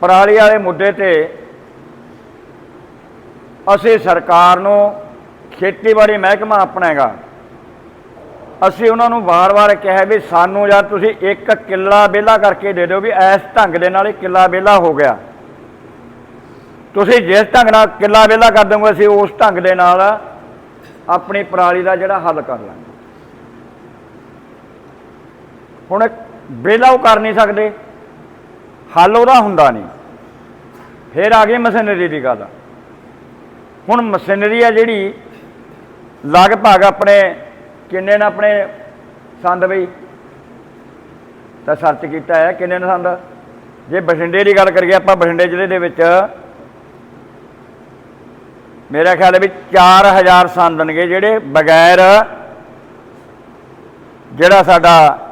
ਪਰਾਲੀ ਵਾਲੇ ਮੁੱਦੇ ਤੇ ਅਸੀਂ ਸਰਕਾਰ ਨੂੰ ਖੇਤੀਬਾੜੀ ਮਹਿਕਮਾ ਆਪਣਾ ਹੈਗਾ ਅਸੀਂ ਉਹਨਾਂ ਨੂੰ ਵਾਰ-ਵਾਰ ਕਿਹਾ ਵੀ ਸਾਨੂੰ ਯਾਰ ਤੁਸੀਂ ਇੱਕ ਕਿੱਲਾ ਵਿਹਲਾ ਕਰਕੇ ਦੇ ਦਿਓ ਵੀ ਇਸ ਢੰਗ ਦੇ ਨਾਲ ਇਹ ਕਿੱਲਾ ਵਿਹਲਾ ਹੋ ਗਿਆ। ਤੁਸੀਂ ਜਿਸ ਢੰਗ ਨਾਲ ਕਿੱਲਾ ਵਿਹਲਾ ਕਰ ਦੋਗੇ, ਅਸੀਂ ਉਸ ਢੰਗ ਦੇ ਨਾਲ ਆਪਣੀ ਪਰਾਲੀ ਦਾ ਜਿਹੜਾ ਹੱਲ ਕਰ ਲਾਂਗੇ। ਹੁਣ ਵਿਹਲਾ ਉਹ ਕਰ ਨਹੀਂ ਸਕਦੇ। ਹੱਲ ਉਹਦਾ ਹੁੰਦਾ ਨਹੀਂ। ਫਿਰ ਆ ਗਈ ਮਸ਼ੀਨਰੀ ਦੀ ਗੱਲ। ਹੁਣ ਮਸ਼ੀਨਰੀ ਆ ਜਿਹੜੀ, ਲਗਭਗ ਆਪਣੇ ਕਿੰਨੇ ਨੇ ਆਪਣੇ ਸੰਦ ਬਈ? ਤਾਂ ਸਰਚ ਕੀਤਾ ਹੈ, ਕਿੰਨੇ ਨੇ ਸੰਦ? ਜੇ ਬਠਿੰਡੇ ਦੀ ਗੱਲ ਕਰੀਏ ਆਪਾਂ ਬਠਿੰਡੇ ਜ਼ਿਲ੍ਹੇ ਦੇ ਵਿੱਚ, ਮੇਰਾ ਖਿਆਲ ਹੈ ਵੀ 4000 ਸੰਦ ਨੇਗੇ ਜਿਹੜੇ ਬਗੈਰ ਜਿਹੜਾ ਸਾਡਾ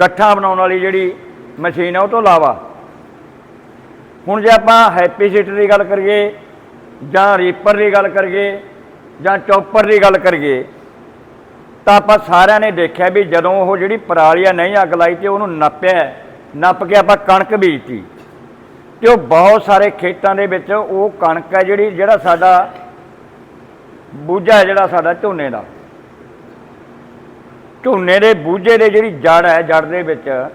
ਗੱਠਾ ਬਣਾਉਣ ਵਾਲੀ ਜਿਹੜੀ ਮਸ਼ੀਨ ਹੈ ਉਹ ਤੋਂ ਇਲਾਵਾ। ਹੁਣ ਜੇ ਆਪਾਂ ਹੈਪੀ ਸੀਟਰ ਦੀ ਗੱਲ ਕਰੀਏ, ਜਾਂ ਰੀਪਰ ਦੀ ਗੱਲ ਕਰੀਏ, ਜਾਂ ਚੌਪਰ ਦੀ ਗੱਲ ਕਰੀਏ, ਤਾਂ ਆਪਾਂ ਸਾਰਿਆਂ ਨੇ ਦੇਖਿਆ ਵੀ ਜਦੋਂ ਉਹ ਜਿਹੜੀ ਪਰਾਲੀ ਆ ਨਹੀਂ ਅੱਗ ਲਾਈ ਤੇ ਉਹਨੂੰ ਨੱਪਿਆ, ਨੱਪ ਕੇ ਆਪਾਂ ਕਣਕ ਬੀਜਤੀ। ਤੇ ਉਹ ਬਹੁਤ ਸਾਰੇ ਖੇਤਾਂ ਦੇ ਵਿੱਚ ਉਹ ਕਣਕ ਹੈ ਜਿਹੜੀ, ਜਿਹੜਾ ਸਾਡਾ ਬੂਝਾ ਜਿਹੜਾ ਸਾਡਾ ਝੋਨੇ ਦਾ। ਝੋਨੇ ਦੇ ਬੂਝੇ ਦੇ ਜਿਹੜੀ ਜੜ ਹੈ, ਜੜ ਦੇ ਵਿੱਚ,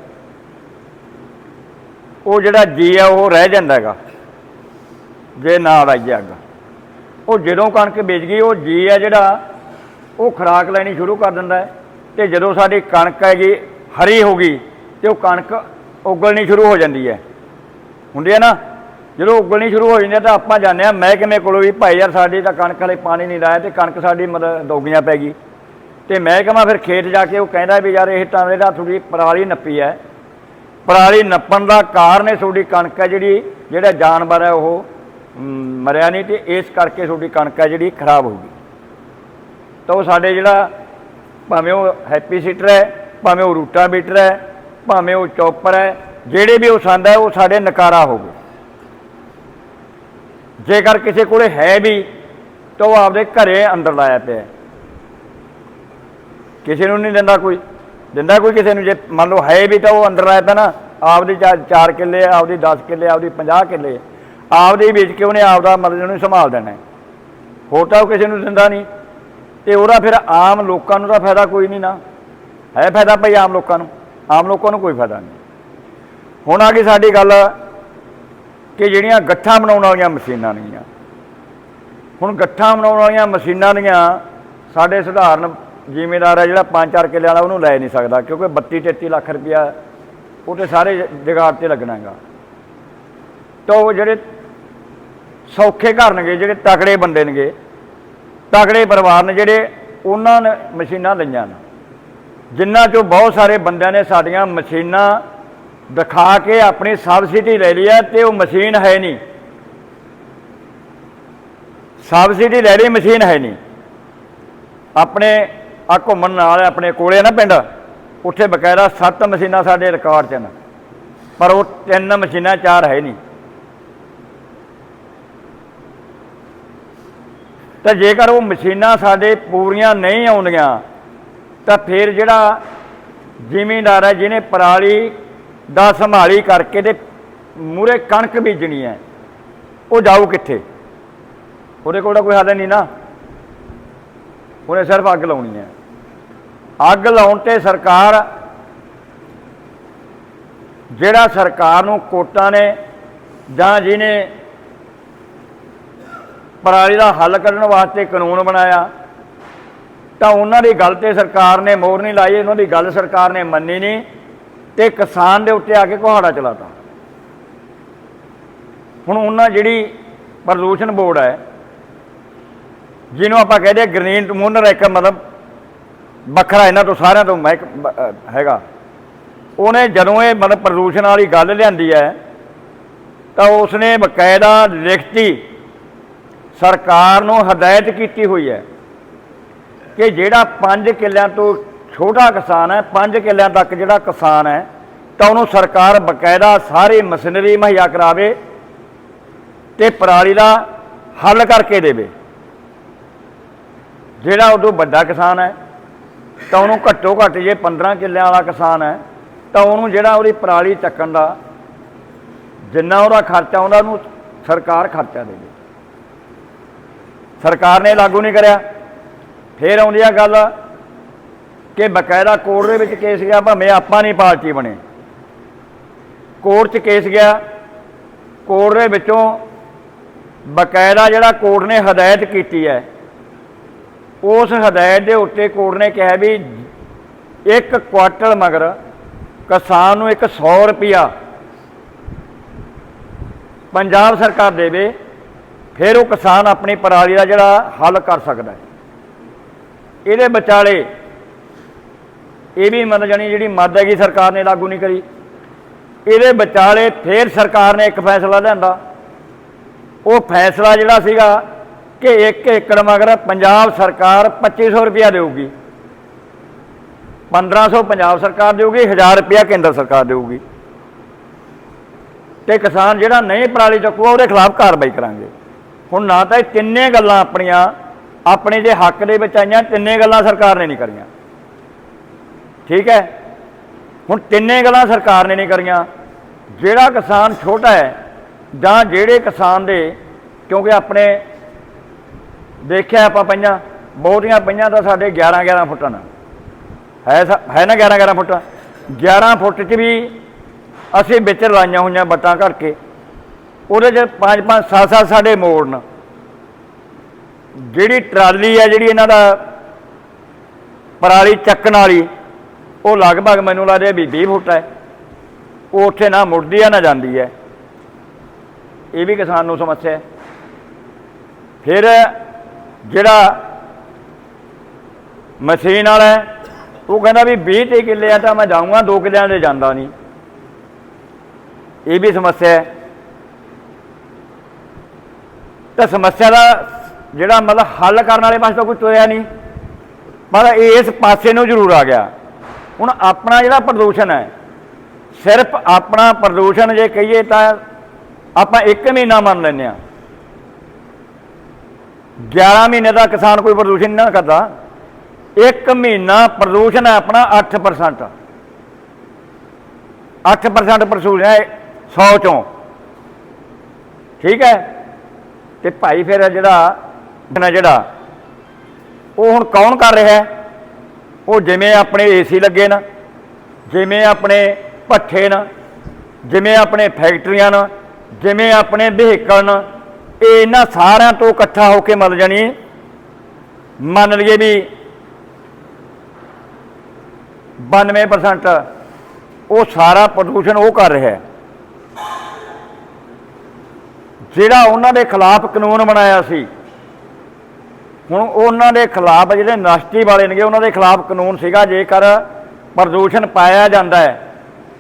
ਉਹ ਜਿਹੜਾ ਜੀ ਆ, ਉਹ ਰਹਿ ਜਾਂਦਾ ਹੈਗਾ। ਜੇ ਨਾਲ ਲਾਈਏ ਅੱਗ। ਉਹ ਜਦੋਂ ਕਣਕ ਵੇਚ ਗਈ, ਉਹ ਜੀ ਆ ਜਿਹੜਾ, ਉਹ ਖਰਾਕ ਲੈਣੀ ਸ਼ੁਰੂ ਕਰ ਦਿੰਦਾ ਹੈ। ਤੇ ਜਦੋਂ ਸਾਡੀ ਕਣਕ ਹੈਗੀ, ਹਰੀ ਹੋ ਗਈ, ਤੇ ਉਹ ਕਣਕ ਉਗਲਣੀ ਸ਼ੁਰੂ ਹੋ ਜਾਂਦੀ ਹੈ। ਹੁੰਦੀ ਹੈ ਨਾ? ਜਦੋਂ ਉਗਲਣੀ ਸ਼ੁਰੂ ਹੋ ਜਾਂਦੀ ਹੈ, ਤਾਂ ਆਪਾਂ ਜਾਂਦੇ ਆ ਮਹਿਕਮੇ ਕੋਲੋਂ ਵੀ, ਭਾਈ ਯਾਰ, ਸਾਡੀ ਤਾਂ ਕਣਕ ਵਾਲੇ ਪਾਣੀ ਨਹੀਂ ਲਾਇਆ, ਤੇ ਕਣਕ ਸਾਡੀ ਮਤਲਬ ਦੋਗੀਆਂ ਪੈ ਗਈ। ਤੇ ਮਹਿਕਮਾ ਫਿਰ ਖੇਤ ਜਾ ਕੇ ਉਹ ਕਹਿੰਦਾ ਵੀ ਯਾਰ ਇਹ ਤਾਂ ਇਹਦਾ ਥੋੜੀ ਪਰਾਲੀ ਨੱਪੀ ਹੈ। ਪਰਾਲੀ ਨੱਪਣ ਦਾ ਕਾਰਨ ਹੈ ਤੁਹਾਡੀ ਕਣਕ ਹੈ ਜਿਹੜੀ, ਜਿਹੜਾ ਜਾਨਵਰ ਹੈ ਉਹ ਮਰਿਆ ਨਹੀਂ ਤੇ ਇਸ ਕਰਕੇ ਤੁਹਾਡੀ ਕਣਕ ਹੈ ਜਿਹੜੀ ਖਰਾਬ ਹੋ ਗਈ। ਤਾਂ ਉਹ ਸਾਡੇ ਜਿਹੜਾ ਭਾਵੇਂ ਉਹ ਹੈਪੀ ਸੀਟਰ ਹੈ, ਭਾਵੇਂ ਉਹ ਰੂਟਾ ਬੀਟਰ ਹੈ, ਭਾਵੇਂ ਉਹ ਚੌਪਰ ਹੈ, ਜਿਹੜੇ ਵੀ ਉਹ ਸੰਦ ਹੈ ਉਹ ਸਾਡੇ ਨਕਾਰਾ ਹੋ ਗਏ। ਜੇਕਰ ਕਿਸੇ ਕੋਲੇ ਹੈ ਵੀ ਤਾਂ ਉਹ ਆਪਦੇ ਘਰੇ ਅੰਦਰ ਲਾਇਆ ਪਿਆ ਕਿਸੇ ਨੂੰ ਨਹੀਂ ਦਿੰਦਾ ਕੋਈ। ਦਿੰਦਾ ਕੋਈ ਕਿਸੇ ਨੂੰ। ਜੇ ਮੰਨ ਲਓ ਹੈ ਵੀ ਤਾਂ ਉਹ ਅੰਦਰ ਲਾਇਆ ਤਾਂ ਨਾ, ਆਪਦੀ 4 ਕਿੱਲੇ, ਆਪਦੀ 10 ਕਿੱਲੇ, ਆਪਦੀ 50 ਕਿੱਲੇ, ਆਪਦੇ ਵੇਚ ਕੇ ਉਹਨੇ ਆਪਦਾ ਮਤਲਬ ਉਹਨੂੰ ਸੰਭਾਲ ਦੇਣਾ ਹੋਰ ਤਾਂ ਉਹ ਕਿਸੇ ਨੂੰ ਦਿੰਦਾ ਨਹੀਂ। ਤੇ ਉਹਦਾ ਫਿਰ ਆਮ ਲੋਕਾਂ ਨੂੰ ਤਾਂ ਫਾਇਦਾ ਕੋਈ ਨਹੀਂ ਨਾ। ਹੈ ਫਾਇਦਾ ਭਾਈ ਆਮ ਲੋਕਾਂ ਨੂੰ। ਆਮ ਲੋਕਾਂ ਨੂੰ ਕੋਈ ਫਾਇਦਾ ਨਹੀਂ। ਹੁਣ ਆ ਗਈ ਸਾਡੀ ਗੱਲ ਕਿ ਜਿਹੜੀਆਂ ਗੱਠਾਂ ਬਣਾਉਣ ਵਾਲੀਆਂ ਮਸ਼ੀਨਾਂ ਨੇਗੀਆਂ। ਹੁਣ ਗੱਠਾਂ ਬਣਾਉਣ ਵਾਲੀਆਂ ਮਸ਼ੀਨਾਂ ਦੀਆਂ ਸਾਡੇ ਸਧਾਰਨ ਜ਼ਿਮੀਦਾਰ ਹੈ ਜਿਹੜਾ 5-4 ਕਿੱਲੇ ਵਾਲਾ, ਉਹਨੂੰ ਲੈ ਨਹੀਂ ਸਕਦਾ, ਕਿਉਂਕਿ 32-33 ਲੱਖ ਰੁਪਇਆ ਉਹ ਤੇ ਸਾਰੇ ਜਗਾੜ ਤੇ ਲੱਗਣਾ ਹੈਗਾ। ਤਾਂ ਉਹ ਜਿਹੜੇ ਸੌਖੇ ਘਰ ਨੇਗੇ, ਜਿਹੜੇ ਤਕੜੇ ਬੰਦੇ ਨੇਗੇ, ਤਕੜੇ ਪਰਿਵਾਰ ਨੇ, ਜਿਹੜੇ ਉਹਨਾਂ ਨੇ ਮਸ਼ੀਨਾਂ ਲਈਆਂ ਨੇ ਜਿਨ੍ਹਾਂ ਚੋਂ ਬਹੁਤ ਸਾਰੇ ਬੰਦਿਆਂ ਨੇ ਸਾਡੀਆਂ ਮਸ਼ੀਨਾਂ ਦਿਖਾ ਕੇ ਆਪਣੀ ਸਬਸਿਡੀ ਲੈ ਲਈ ਹੈ ਤੇ ਉਹ ਮਸ਼ੀਨ ਹੈ ਨਹੀਂ। ਸਬਸਿਡੀ ਲੈ ਲਈ, ਮਸ਼ੀਨ ਹੈ ਨਹੀਂ। ਆਪਣੇ ਆ ਘੁੰਮਣ ਨਾਲ ਆਪਣੇ ਕੋਲੇ ਨਾ ਪਿੰਡ, ਉੱਥੇ ਬਕਾਇਦਾ ਸੱਤ ਮਸ਼ੀਨਾਂ ਸਾਡੇ ਰਿਕਾਰਡ 'ਚ ਨੇ ਪਰ ਉਹ ਤਿੰਨ ਮਸ਼ੀਨਾਂ ਚਾਰ ਹੈ ਨਹੀਂ। ਤਾਂ ਜੇਕਰ ਉਹ ਮਸ਼ੀਨਾਂ ਸਾਡੇ ਪੂਰੀਆਂ ਨਹੀਂ ਆਉਂਦੀਆਂ, ਤਾਂ ਫਿਰ ਜਿਹੜਾ ਜ਼ਿਮੀਂਦਾਰ ਹੈ, ਜਿਹਨੇ ਪਰਾਲੀ ਦਾ ਸੰਭਾਲੀ ਕਰਕੇ ਤੇ ਮੂਰੇ ਕਣਕ ਬੀਜਣੀ ਹੈ, ਉਹ ਜਾਊ ਕਿੱਥੇ? ਉਹਦੇ ਕੋਲ ਕੋਈ ਹੱਲ ਨਹੀਂ ਨਾ। ਉਹਨੇ ਸਿਰਫ ਅੱਗ ਲਾਉਣੀ ਹੈ। ਅੱਗ ਲਾਉਣ ਤੇ ਸਰਕਾਰ, ਜਿਹੜਾ ਸਰਕਾਰ ਨੂੰ ਕੋਟਾਂ ਨੇ ਜਾਂ ਜਿਹਨੇ ਪਰਾਲੀ ਦਾ ਹੱਲ ਕਰਨ ਵਾਸਤੇ ਕਾਨੂੰਨ ਬਣਾਇਆ, ਤਾਂ ਉਹਨਾਂ ਦੀ ਗੱਲ ਤੇ ਸਰਕਾਰ ਨੇ ਮੋਹਰ ਨਹੀਂ ਲਾਈ, ਉਹਨਾਂ ਦੀ ਗੱਲ ਸਰਕਾਰ ਨੇ ਮੰਨੀ ਨਹੀਂ ਤੇ ਕਿਸਾਨ ਦੇ ਉੱਤੇ ਆ ਕੇ ਕੁਹਾੜਾ ਚਲਾਤਾ। ਹੁਣ ਉਹਨਾਂ ਜਿਹੜੀ ਪ੍ਰਦੂਸ਼ਣ ਬੋਰਡ ਹੈ, ਜਿਹਨੂੰ ਆਪਾਂ ਕਹਦੇ ਗ੍ਰੀਨ ਟਮੂਨਰ ਇੱਕ ਮਤਲਬ ਵੱਖਰਾ ਇਹਨਾਂ ਤੋਂ, ਸਾਰਿਆਂ ਤੋਂ ਮਹਿਕ ਹੈਗਾ। ਉਹਨੇ ਜਦੋਂ ਇਹ ਮਤਲਬ ਪ੍ਰਦੂਸ਼ਣ ਵਾਲੀ ਗੱਲ ਲਿਆਂਦੀ ਹੈ, ਤਾਂ ਉਸਨੇ ਬਕਾਇਦਾ ਲਿਖਤੀ ਸਰਕਾਰ ਨੂੰ ਹਦਾਇਤ ਕੀਤੀ ਹੋਈ ਹੈ ਕਿ ਜਿਹੜਾ 5 ਕਿੱਲਿਆਂ ਤੋਂ ਛੋਟਾ ਕਿਸਾਨ ਹੈ 5 ਕਿੱਲਿਆਂ ਤੱਕ ਜਿਹੜਾ ਕਿਸਾਨ ਹੈ, ਤਾਂ ਉਹਨੂੰ ਸਰਕਾਰ ਬਕਾਇਦਾ ਸਾਰੀ ਮਸ਼ੀਨਰੀ ਮੁਹੱਈਆ ਕਰਾਵੇ ਤੇ ਪਰਾਲੀ ਦਾ ਹੱਲ ਕਰਕੇ ਦੇਵੇ। ਜਿਹੜਾ ਉਦੋਂ ਵੱਡਾ ਕਿਸਾਨ ਹੈ ਤਾਂ ਉਹਨੂੰ ਘੱਟੋ ਘੱਟ ਜੇ 15 ਕਿੱਲਿਆਂ ਵਾਲਾ ਕਿਸਾਨ ਹੈ, ਤਾਂ ਉਹਨੂੰ ਜਿਹੜਾ ਉਹਦੀ ਪਰਾਲੀ ਚੱਕਣ ਦਾ ਜਿੰਨਾ ਉਹਦਾ ਖਰਚਾ ਆਉਂਦਾ, ਉਹਨੂੰ ਸਰਕਾਰ ਖਰਚਾ ਦੇਵੇ ਸਰਕਾਰ ਨੇ ਲਾਗੂ ਨਹੀਂ ਕਰਿਆ। ਫਿਰ ਆਉਂਦੀ ਆ ਗੱਲ ਕਿ ਬਕਾਇਦਾ ਕੋਰਟ ਦੇ ਵਿੱਚ ਕੇਸ ਗਿਆ, ਭਾਵੇਂ ਆਪਾਂ ਨਹੀਂ ਪਾਰਟੀ ਬਣੇ। ਕੋਰਟ 'ਚ ਕੇਸ ਗਿਆ। ਕੋਰਟ ਦੇ ਵਿੱਚੋਂ ਬਕਾਇਦਾ ਜਿਹੜਾ ਕੋਰਟ ਨੇ ਹਦਾਇਤ ਕੀਤੀ ਹੈ ਉਸ ਹਦਾਇਤ ਦੇ ਉੱਤੇ ਕੋਰਟ ਨੇ ਕਿਹਾ ਵੀ ਇੱਕ ਕੁਆਟਲ ਮਗਰ ਕਿਸਾਨ ਨੂੰ ਇੱਕ 100 ਰੁਪਿਆ ਪੰਜਾਬ ਸਰਕਾਰ ਦੇਵੇ, ਫਿਰ ਉਹ ਕਿਸਾਨ ਆਪਣੀ ਪਰਾਲੀ ਦਾ ਜਿਹੜਾ ਹੱਲ ਕਰ ਸਕਦਾ ਹੈ। ਇਹਦੇ ਵਿਚਾਲੇ ਇਹ ਵੀ ਮਤਲਬ ਜਾਣੀ ਜਿਹੜੀ ਮੱਦ ਹੈਗੀ ਸਰਕਾਰ ਨੇ ਲਾਗੂ ਨਹੀਂ ਕਰੀ। ਇਹਦੇ ਵਿਚਾਲੇ ਫਿਰ ਸਰਕਾਰ ਨੇ ਇੱਕ ਫੈਸਲਾ ਲਿਆਂਦਾ। ਉਹ ਫੈਸਲਾ ਜਿਹੜਾ ਸੀਗਾ ਕਿ 1 ਏਕੜ ਮਗਰ ਪੰਜਾਬ ਸਰਕਾਰ 2500 ਰੁਪਇਆ ਦੇਊਗੀ। 1500 ਪੰਜਾਬ ਸਰਕਾਰ ਦੇਊਗੀ 1000 ਰੁਪਇਆ ਕੇਂਦਰ ਸਰਕਾਰ ਦੇਊਗੀ। ਤੇ ਕਿਸਾਨ ਜਿਹੜਾ ਨਹੀਂ ਪਰਾਲੀ ਚੱਕੂਗਾ, ਉਹਦੇ ਖਿਲਾਫ ਕਾਰਵਾਈ ਕਰਾਂਗੇ। ਹੁਣ ਨਾ ਤਾਂ ਇਹ ਤਿੰਨੇ ਗੱਲਾਂ ਆਪਣੀਆਂ, ਆਪਣੇ ਜੇ ਹੱਕ ਦੇ ਵਿੱਚ ਆਈਆਂ, ਤਿੰਨੇ ਗੱਲਾਂ ਸਰਕਾਰ ਨੇ ਨਹੀਂ ਕਰੀਆਂ। ਠੀਕ ਹੈ? ਹੁਣ ਤਿੰਨੇ ਗੱਲਾਂ ਸਰਕਾਰ ਨੇ ਨਹੀਂ ਕਰੀਆਂ। ਜਿਹੜਾ ਕਿਸਾਨ ਛੋਟਾ ਹੈ, ਜਾਂ ਜਿਹੜੇ ਕਿਸਾਨ ਦੇ, ਕਿਉਂਕਿ ਆਪਣੇ ਦੇਖਿਆ ਆਪਾਂ ਪਈਆਂ, ਬਹੁਤੀਆਂ ਪਈਆਂ ਤਾਂ ਸਾਡੇ 11 11 ਫੁੱਟ ਨਾ ਹੈ ਸਾ- ਹੈ ਨਾ 11 11 ਫੁੱਟ? 11 ਫੁੱਟ 'ਚ ਵੀ ਅਸੀਂ ਵਿੱਚ ਲਾਈਆਂ ਹੋਈਆਂ ਬੱਟਾਂ ਘੜ ਕੇ ਉਹਦੇ 'ਚ 5 5 7 7 ਸਾਡੇ ਮੋੜਨ ਜਿਹੜੀ ਟਰਾਲੀ ਹੈ ਜਿਹੜੀ ਇਹਨਾਂ ਦਾ ਪਰਾਲੀ ਚੱਕਣ ਵਾਲੀ, ਉਹ ਲਗਭਗ ਮੈਨੂੰ ਲੱਗਦਾ ਵੀ 20 ਫੁੱਟ ਹੈ। ਉਹ ਉੱਥੇ ਨਾ ਮੁੜਦੀ ਹੈ ਨਾ ਜਾਂਦੀ ਹੈ। ਇਹ ਵੀ ਕਿਸਾਨ ਨੂੰ ਸਮੱਸਿਆ ਹੈ। ਫਿਰ ਜਿਹੜਾ ਮਸ਼ੀਨ ਵਾਲਾ ਹੈ, ਉਹ ਕਹਿੰਦਾ ਵੀ 20 ਤੇ ਕਿੱਲੇ ਆ ਤਾਂ ਮੈਂ ਜਾਊਂਗਾ 2 ਕਿੱਲਿਆਂ ਦੇ ਜਾਂਦਾ ਨਹੀਂ। ਇਹ ਵੀ ਸਮੱਸਿਆ ਹੈ। ਤਾਂ ਸਮੱਸਿਆ ਦਾ ਜਿਹੜਾ ਮਤਲਬ ਹੱਲ ਕਰਨ ਵਾਲੇ ਪਾਸੇ ਤਾਂ ਕੋਈ ਤੁਰਿਆ ਨਹੀਂ। ਪਰ ਇਸ ਪਾਸੇ ਨੂੰ ਜ਼ਰੂਰ ਆ ਗਿਆ। ਹੁਣ ਆਪਣਾ ਜਿਹੜਾ ਪ੍ਰਦੂਸ਼ਣ ਹੈ ਸਿਰਫ ਆਪਣਾ ਪ੍ਰਦੂਸ਼ਣ ਜੇ ਕਹੀਏ ਤਾਂ ਆਪਾਂ ਇੱਕ ਮਹੀਨਾ ਮੰਨ ਲੈਂਦੇ ਆ 11 ਮਹੀਨੇ ਦਾ ਕਿਸਾਨ ਕੋਈ ਪ੍ਰਦੂਸ਼ਣ ਨਾ ਕਰਦਾ। ਇੱਕ ਮਹੀਨਾ ਪ੍ਰਦੂਸ਼ਣ ਹੈ ਆਪਣਾ 8% 8% ਪ੍ਰਦੂਸ਼ਣ ਹੈ 100 ਚੋਂ। ਠੀਕ ਹੈ? ਤੇ ਭਾਈ ਫਿਰ ਜਿਹੜਾ ਨਾ ਜਿਹੜਾ, ਉਹ ਹੁਣ ਕੌਣ ਕਰ ਰਿਹਾ ਹੈ? ਉਹ ਜਿਵੇਂ ਆਪਣੇ ਏਸੀ ਲੱਗੇ ਨਾ, ਜਿਵੇਂ ਆਪਣੇ ਭੱਠੇ ਨਾ, ਜਿਵੇਂ ਆਪਣੇ ਫੈਕਟਰੀਆਂ ਨਾ, ਜਿਵੇਂ ਆਪਣੇ ਵਹੀਕਲ ਨਾ ਇਹ ਇਹਨਾਂ ਸਾਰਿਆਂ ਤੋਂ ਇਕੱਠਾ ਹੋ ਕੇ ਮਰ ਜਾਣੀ। ਮੰਨ ਲਈਏ ਵੀ 92% ਉਹ ਸਾਰਾ ਪ੍ਰਦੂਸ਼ਣ ਉਹ ਕਰ ਰਿਹਾ ਹੈ। ਜਿਹੜਾ ਉਹਨਾਂ ਦੇ ਖਿਲਾਫ ਕਾਨੂੰਨ ਬਣਾਇਆ ਸੀ, ਹੁਣ ਉਹਨਾਂ ਦੇ ਖਿਲਾਫ ਜਿਹੜੇ ਨਸ਼ਟੀ ਵਾਲੇ ਨੇਗੇ, ਉਹਨਾਂ ਦੇ ਖਿਲਾਫ ਕਾਨੂੰਨ ਸੀਗਾ, ਜੇਕਰ ਪ੍ਰਦੂਸ਼ਣ ਪਾਇਆ ਜਾਂਦਾ ਹੈ,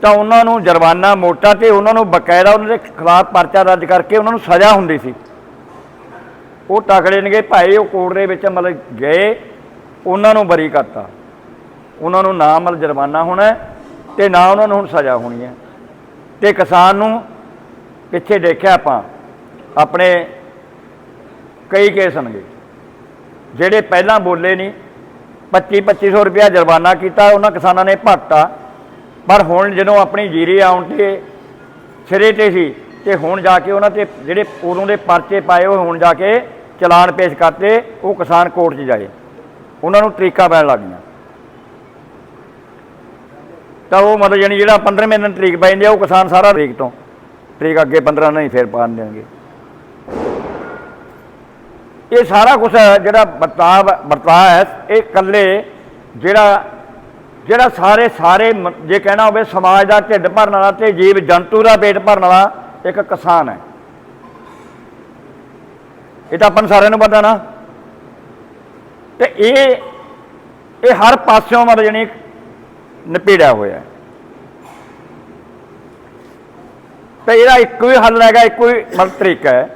ਤਾਂ ਉਹਨਾਂ ਨੂੰ ਜੁਰਮਾਨਾ ਮੋਟਾ ਤੇ ਉਹਨਾਂ ਨੂੰ ਬਕਾਇਦਾ ਉਹਨਾਂ ਦੇ ਖਿਲਾਫ ਪਰਚਾ ਦਰਜ ਕਰਕੇ ਉਹਨਾਂ ਨੂੰ ਸਜ਼ਾ ਹੁੰਦੀ ਸੀ। ਉਹ ਤਕੜੇ ਨੇਗੇ ਭਾਈ ਉਹ ਕੋਰਟ ਦੇ ਵਿੱਚ ਮਤਲਬ ਗਏ, ਉਹਨਾਂ ਨੂੰ ਬਰੀ ਕਰਤਾ। ਉਹਨਾਂ ਨੂੰ ਨਾ ਮਤਲਬ ਜੁਰਮਾਨਾ ਹੋਣਾ ਹੈ ਤੇ ਨਾ ਉਹਨਾਂ ਨੂੰ ਹੁਣ ਸਜ਼ਾ ਹੋਣੀ ਹੈ। ਤੇ ਕਿਸਾਨ ਨੂੰ ਪਿੱਛੇ ਦੇਖਿਆ ਆਪਾਂ, ਆਪਣੇ ਕਈ ਕੇਸ ਹਨਗੇ ਜਿਹੜੇ ਪਹਿਲਾਂ ਬੋਲੇ ਨਹੀਂ 25 2500 ਰੁਪਇਆ ਜੁਰਮਾਨਾ ਕੀਤਾ, ਉਹਨਾਂ ਕਿਸਾਨਾਂ ਨੇ ਭਰਤਾ। ਪਰ ਹੁਣ ਜਦੋਂ ਆਪਣੀ ਜੀਰੀ ਆਉਣ ਤੇ ਸਿਰੇ ਤੇ ਸੀ, ਤੇ ਹੁਣ ਜਾ ਕੇ ਉਹਨਾਂ ਤੇ ਜਿਹੜੇ ਉਦੋਂ ਦੇ ਪਰਚੇ ਪਾਏ ਉਹ ਹੁਣ ਜਾ ਕੇ ਚਲਾਨ ਪੇਸ਼ ਕਰਤੇ, ਉਹ ਕਿਸਾਨ ਕੋਰਟ 'ਚ ਜਾਏ। ਉਹਨਾਂ ਨੂੰ ਤਰੀਕਾ ਪੈਣ ਲੱਗ ਗਿਆ ਤਾਂ ਉਹ ਮਤਲਬ ਯਾਨੀ ਜਿਹੜਾ 15ਵੇਂ ਦਿਨ ਤਰੀਕ ਪੈ ਜਾਂਦੀ ਆ, ਉਹ ਕਿਸਾਨ ਸਾਰਾ ਤਰੀਕ ਤੋਂ। ਤਰੀਕ ਅੱਗੇ 15 ਨਹੀਂ ਫੇਰ ਪਾਣ ਦੇਣਗੇ ਇਹ ਸਾਰਾ ਕੁਝ ਜਿਹੜਾ ਵਰਤਾਵ, ਵਰਤਾਅ ਹੈ, ਇਹ ਇਕੱਲੇ ਜਿਹੜਾ ਜਿਹੜਾ ਸਾਰੇ ਸਾਰੇ ਜੇ ਕਹਿਣਾ ਹੋਵੇ ਸਮਾਜ ਦਾ ਢਿੱਡ ਭਰਨ ਵਾਲਾ ਤੇ ਜੀਵ ਜੰਤੂ ਦਾ ਪੇਟ ਭਰਨ ਵਾਲਾ ਇੱਕ ਕਿਸਾਨ ਹੈ। ਇਹ ਤਾਂ ਆਪਾਂ ਨੂੰ ਸਾਰਿਆਂ ਨੂੰ ਪਤਾ ਨਾ। ਤੇ ਇਹ ਇਹ ਹਰ ਪਾਸਿਓਂ ਮਤਲਬ ਜਾਣੀ ਨਪੀੜਿਆ ਹੋਇਆ ਹੈ। ਤੇ ਇਹਦਾ ਇੱਕੋ ਹੀ ਹੱਲ ਹੈਗਾ, ਇੱਕੋ ਹੀ ਮਤਲਬ ਤਰੀਕਾ ਹੈ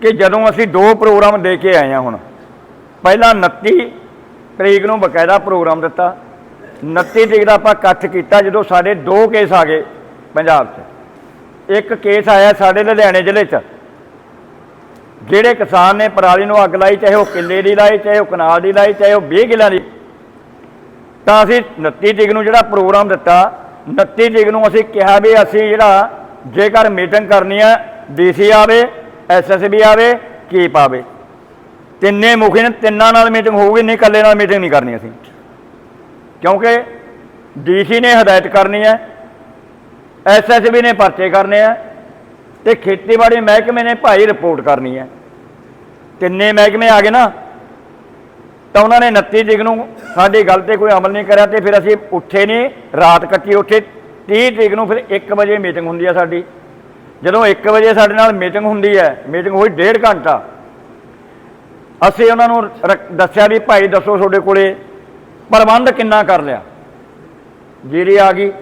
ਕਿ ਜਦੋਂ ਅਸੀਂ ਦੋ ਪ੍ਰੋਗਰਾਮ ਦੇ ਕੇ ਆਏ ਹਾਂ ਹੁਣ, ਪਹਿਲਾਂ 29 ਤਰੀਕ ਨੂੰ ਬਕਾਇਦਾ ਪ੍ਰੋਗਰਾਮ ਦਿੱਤਾ। 29 ਤਰੀਕ ਦਾ ਆਪਾਂ ਇਕੱਠ ਕੀਤਾ ਜਦੋਂ ਸਾਡੇ ਦੋ ਕੇਸ ਆ ਗਏ ਪੰਜਾਬ 'ਚ। ਇੱਕ ਕੇਸ ਆਇਆ ਸਾਡੇ ਲੁਧਿਆਣੇ ਜ਼ਿਲ੍ਹੇ 'ਚ। ਜਿਹੜੇ ਕਿਸਾਨ ਨੇ ਪਰਾਲੀ ਨੂੰ ਅੱਗ ਲਾਈ, ਚਾਹੇ ਉਹ ਕਿੱਲੇ ਦੀ ਲਾਈ, ਚਾਹੇ ਉਹ ਕਨਾਲ ਦੀ ਲਾਈ, ਚਾਹੇ ਉਹ 20 ਕਿੱਲਿਆਂ ਦੀ, ਤਾਂ ਅਸੀਂ 29 ਤਰੀਕ ਨੂੰ ਜਿਹੜਾ ਪ੍ਰੋਗਰਾਮ ਦਿੱਤਾ 29 ਤਰੀਕ ਨੂੰ ਅਸੀਂ ਕਿਹਾ ਵੀ ਅਸੀਂ ਜਿਹੜਾ ਜੇਕਰ ਮੀਟਿੰਗ ਕਰਨੀ ਹੈ, ਡੀਸੀ ਆਵੇ ਐਸਐਸਬੀ ਆਵੇ, ਕੀਪ ਆਵੇ। ਤਿੰਨੇ ਮੁਖੀ ਨੇ ਤਿੰਨਾਂ ਨਾਲ ਮੀਟਿੰਗ ਹੋਊਗੀ, ਨਹੀਂ ਇਕੱਲੇ ਨਾਲ ਮੀਟਿੰਗ ਨਹੀਂ ਕਰਨੀ ਅਸੀਂ। ਕਿਉਂਕਿ ਡੀਸੀ ਨੇ ਹਦਾਇਤ ਕਰਨੀ ਹੈ ਐਸਐਸਬੀ ਨੇ ਪਰਚੇ ਕਰਨੇ ਆ ਤੇ ਖੇਤੀਬਾੜੀ ਮਹਿਕਮੇ ਨੇ ਭਾਈ ਰਿਪੋਰਟ ਕਰਨੀ ਹੈ। ਤਿੰਨੇ ਮਹਿਕਮੇ ਆ ਗਏ ਨਾ, ਤਾਂ ਉਹਨਾਂ ਨੇ 29 ਤਰੀਕ ਨੂੰ ਸਾਡੀ ਗੱਲ ਤੇ ਕੋਈ ਅਮਲ ਨਹੀਂ ਕਰਿਆ ਤੇ ਫਿਰ ਅਸੀਂ ਉੱਠੇ ਨਹੀਂ, ਰਾਤ ਕੱਟੀ ਉੱਠੇ 30 ਤਰੀਕ ਨੂੰ ਫਿਰ 1 ਵਜੇ ਮੀਟਿੰਗ ਹੁੰਦੀ ਹੈ ਸਾਡੀ। ਜਦੋਂ 1 ਵਜੇ ਸਾਡੇ ਨਾਲ ਮੀਟਿੰਗ ਹੁੰਦੀ ਹੈ, ਮੀਟਿੰਗ ਹੋਈ ਡੇਢ ਘੰਟਾ। ਅਸੀਂ ਉਹਨਾਂ ਨੂੰ ਰ- ਦੱਸਿਆ ਵੀ ਭਾਈ ਦੱਸੋ ਤੁਹਾਡੇ ਕੋਲੇ ਪ੍ਰਬੰਧ ਕਿੰਨਾ ਕਰ ਲਿਆ। ਜੀਰੀ ਆ ਗਈ,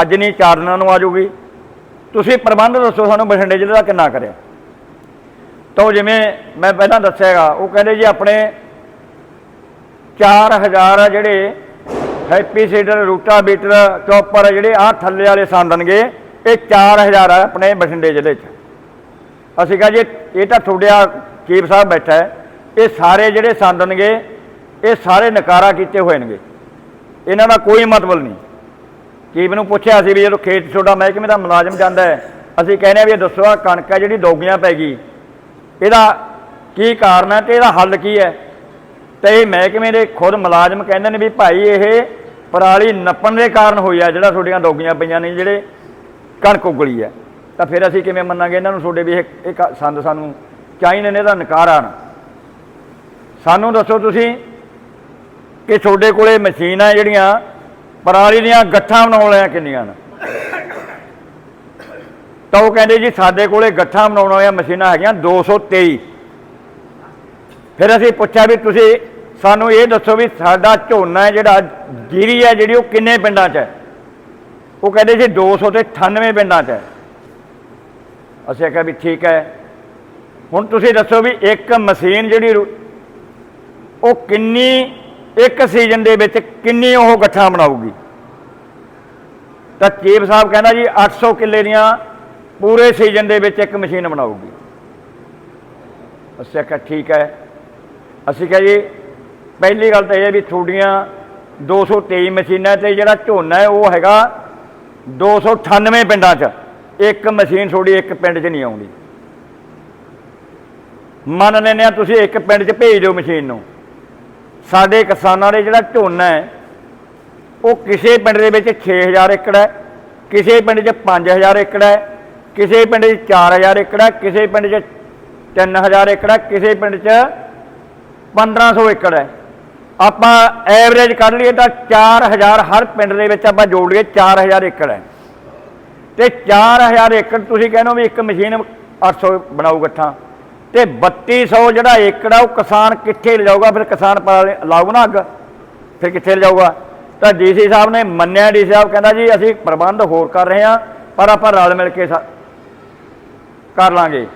ਅੱਜ ਨਹੀਂ, ਚਾਰ ਦਿਨਾਂ ਨੂੰ ਆ ਜਾਊਗੀ। ਤੁਸੀਂ ਪ੍ਰਬੰਧ ਦੱਸੋ ਸਾਨੂੰ ਬਠਿੰਡੇ ਜ਼ਿਲ੍ਹੇ ਦਾ ਕਿੰਨਾ ਕਰਿਆ। ਤਾਂ ਉਹ ਜਿਵੇਂ ਮੈਂ ਪਹਿਲਾਂ ਦੱਸਿਆਗਾ ਉਹ ਕਹਿੰਦੇ ਜੀ ਆਪਣੇ 4000 ਆ ਜਿਹੜੇ ਹੈਪੀ ਸੀਡਰ, ਰੂਟਾ ਬੀਟਰ, ਚੌਪਰ ਜਿਹੜੇ ਆ ਥੱਲੇ ਵਾਲੇ ਸੰਦਨਗੇ ਇਹ 4000 ਆ ਆਪਣੇ ਬਠਿੰਡੇ ਜ਼ਿਲ੍ਹੇ 'ਚ। ਅਸੀਂ ਕਹਾਂ ਜੀ, ਇਹ ਤਾਂ ਤੁਹਾਡਿਆ ਚੀਫ ਸਾਹਿਬ ਬੈਠਾ ਹੈ, ਇਹ ਸਾਰੇ ਜਿਹੜੇ ਸੰਦਨਗੇ ਇਹ ਸਾਰੇ ਨਕਾਰਾ ਕੀਤੇ ਹੋਏ ਨੇਗੇ। ਇਹਨਾਂ ਦਾ ਕੋਈ ਮਤਲਬ ਨਹੀਂ। ਚੀਫ ਨੂੰ ਪੁੱਛਿਆ ਸੀ ਵੀ ਜਦੋਂ ਖੇਤ ਛੋਡਾ ਮਹਿਕਮੇ ਦਾ ਮੁਲਾਜ਼ਮ ਜਾਂਦਾ ਹੈ, ਅਸੀਂ ਕਹਿੰਦੇ ਆ ਵੀ ਦੱਸੋ ਆ ਕਣਕ ਹੈ ਜਿਹੜੀ ਦੋਗੀਆਂ ਪੈ ਗਈ। ਇਹਦਾ ਕੀ ਕਾਰਨ ਹੈ ਤੇ ਇਹਦਾ ਹੱਲ ਕੀ ਹੈ? ਤੇ ਇਹ ਮਹਿਕਮੇ ਦੇ ਖੁਦ ਮੁਲਾਜ਼ਮ ਕਹਿੰਦੇ ਨੇ ਵੀ ਭਾਈ ਇਹ ਪਰਾਲੀ ਨੱਪਣ ਦੇ ਕਾਰਨ ਹੋਈ ਆ ਜਿਹੜਾ ਤੁਹਾਡੀਆਂ ਦੋਗੀਆਂ ਪਈਆਂ ਨੇ, ਜਿਹੜੇ ਕਣਕ ਉਗਲੀ ਹੈ। ਤਾਂ ਫਿਰ ਅਸੀਂ ਕਿਵੇਂ ਮੰਨਾਂਗੇ ਇਹਨਾਂ ਨੂੰ ਤੁਹਾਡੇ ਵੀ ਇਹ ਇਹ ਕ- ਸੰਦ ਸਾਨੂੰ ਚਾਹੀਦੇ ਨੇ, ਇਹਦਾ ਨਕਾਰ ਆਣ ਸਾਨੂੰ ਦੱਸੋ ਤੁਸੀਂ ਕਿ ਤੁਹਾਡੇ ਕੋਲੇ ਮਸ਼ੀਨਾਂ ਜਿਹੜੀਆਂ ਪਰਾਲੀ ਦੀਆਂ ਗੱਠਾਂ ਬਣਾਉਣ ਵਾਲੀਆਂ ਕਿੰਨੀਆਂ ਨੇ? ਤਾਂ ਉਹ ਕਹਿੰਦੇ ਜੀ ਸਾਡੇ ਕੋਲੇ ਗੱਠਾਂ ਬਣਾਉਣ ਵਾਲੀਆਂ ਮਸ਼ੀਨਾਂ ਹੈਗੀਆਂ 223 ਫਿਰ ਅਸੀਂ ਪੁੱਛਿਆ ਵੀ ਤੁਸੀਂ ਸਾਨੂੰ ਇਹ ਦੱਸੋ ਵੀ ਸਾਡਾ ਝੋਨਾ ਹੈ ਜਿਹੜਾ ਜੀਰੀ ਹੈ ਜਿਹੜੀ ਉਹ ਕਿੰਨੇ ਪਿੰਡਾਂ 'ਚ ਹੈ? ਉਹ ਕਹਿੰਦੇ ਜੀ 200 ਤੇ 98 ਪਿੰਡਾਂ 'ਚ ਹੈ। ਅਸੀਂ ਆਖਿਆ ਵੀ ਠੀਕ ਹੈ। ਹੁਣ ਤੁਸੀਂ ਦੱਸੋ ਵੀ ਇੱਕ ਮਸ਼ੀਨ ਜਿਹੜੀ ਉਹ ਕਿੰਨੀ ਇੱਕ ਸੀਜ਼ਨ ਦੇ ਵਿੱਚ ਕਿੰਨੀ ਉਹ ਗੱਠਾਂ ਬਣਾਊਗੀ? ਤਾਂ ਚੀਫ ਸਾਹਿਬ ਕਹਿੰਦਾ ਜੀ 800 ਕਿੱਲੇ ਦੀਆਂ ਪੂਰੇ ਸੀਜ਼ਨ ਦੇ ਵਿੱਚ ਇੱਕ ਮਸ਼ੀਨ ਬਣਾਊਗੀ। ਅਸੀਂ ਆਖਿਆ, ਠੀਕ ਹੈ। ਅਸੀਂ ਕਿਹਾ ਜੀ, ਪਹਿਲੀ ਗੱਲ ਤਾਂ ਇਹ ਹੈ ਵੀ ਤੁਹਾਡੀਆਂ 223 ਮਸ਼ੀਨਾਂ ਤੇ ਜਿਹੜਾ ਝੋਨਾ ਹੈ, ਉਹ ਹੈਗਾ 298 ਪਿੰਡਾਂ 'ਚ। ਇੱਕ ਮਸ਼ੀਨ ਤੁਹਾਡੀ ਇੱਕ ਪਿੰਡ 'ਚ ਨਹੀਂ ਆਉਂਦੀ। ਮੰਨ ਲੈਂਦੇ ਆ ਤੁਸੀਂ ਇੱਕ ਪਿੰਡ 'ਚ ਭੇਜ ਦਿਓ ਮਸ਼ੀਨ ਨੂੰ। ਸਾਡੇ ਕਿਸਾਨਾਂ ਦੇ ਜਿਹੜਾ ਝੋਨਾ ਹੈ, ਉਹ ਕਿਸੇ ਪਿੰਡ ਦੇ ਵਿੱਚ 6000 ਏਕੜ ਹੈ, ਕਿਸੇ ਪਿੰਡ 'ਚ 5000 ਏਕੜ ਹੈ, ਕਿਸੇ ਪਿੰਡ 'ਚ 4000 ਏਕੜ ਹੈ, ਕਿਸੇ ਪਿੰਡ 'ਚ 3000 ਏਕੜ ਹੈ, ਕਿਸੇ ਪਿੰਡ 'ਚ 1500 ਏਕੜ ਹੈ। ਆਪਾਂ ਐਵਰੇਜ ਕਰ ਲਈਏ ਤਾਂ 4000 ਹਰ ਪਿੰਡ ਦੇ ਵਿੱਚ ਆਪਾਂ ਜੋੜ ਲਈਏ 4000 ਏਕੜ ਹੈ। ਤੇ 4000 ਏਕੜ ਤੁਸੀਂ ਕਹਿੰਦੇ ਹੋ ਵੀ ਇੱਕ ਮਸ਼ੀਨ 800 ਬਣਾਊ ਗੱਠਾਂ। ਤੇ 3200 ਜਿਹੜਾ ਏਕੜ ਆ, ਉਹ ਕਿਸਾਨ ਕਿੱਥੇ ਲਿਜਾਊਗਾ? ਫਿਰ ਕਿਸਾਨ ਪਾ ਲਾਊਗਾ ਨਾ ਅੱਗ, ਫਿਰ ਕਿੱਥੇ ਲਿਜਾਊਗਾ? ਤਾਂ ਡੀਸੀ ਸਾਹਿਬ ਨੇ ਮੰਨਿਆ, ਡੀਸੀ ਸਾਹਿਬ ਕਹਿੰਦਾ ਜੀ, ਅਸੀਂ ਪ੍ਰਬੰਧ ਹੋਰ ਕਰ ਰਹੇ ਹਾਂ, ਪਰ ਆਪਾਂ ਰਲ ਮਿਲ ਕੇ ਕਰ ਲਾਂਗੇ।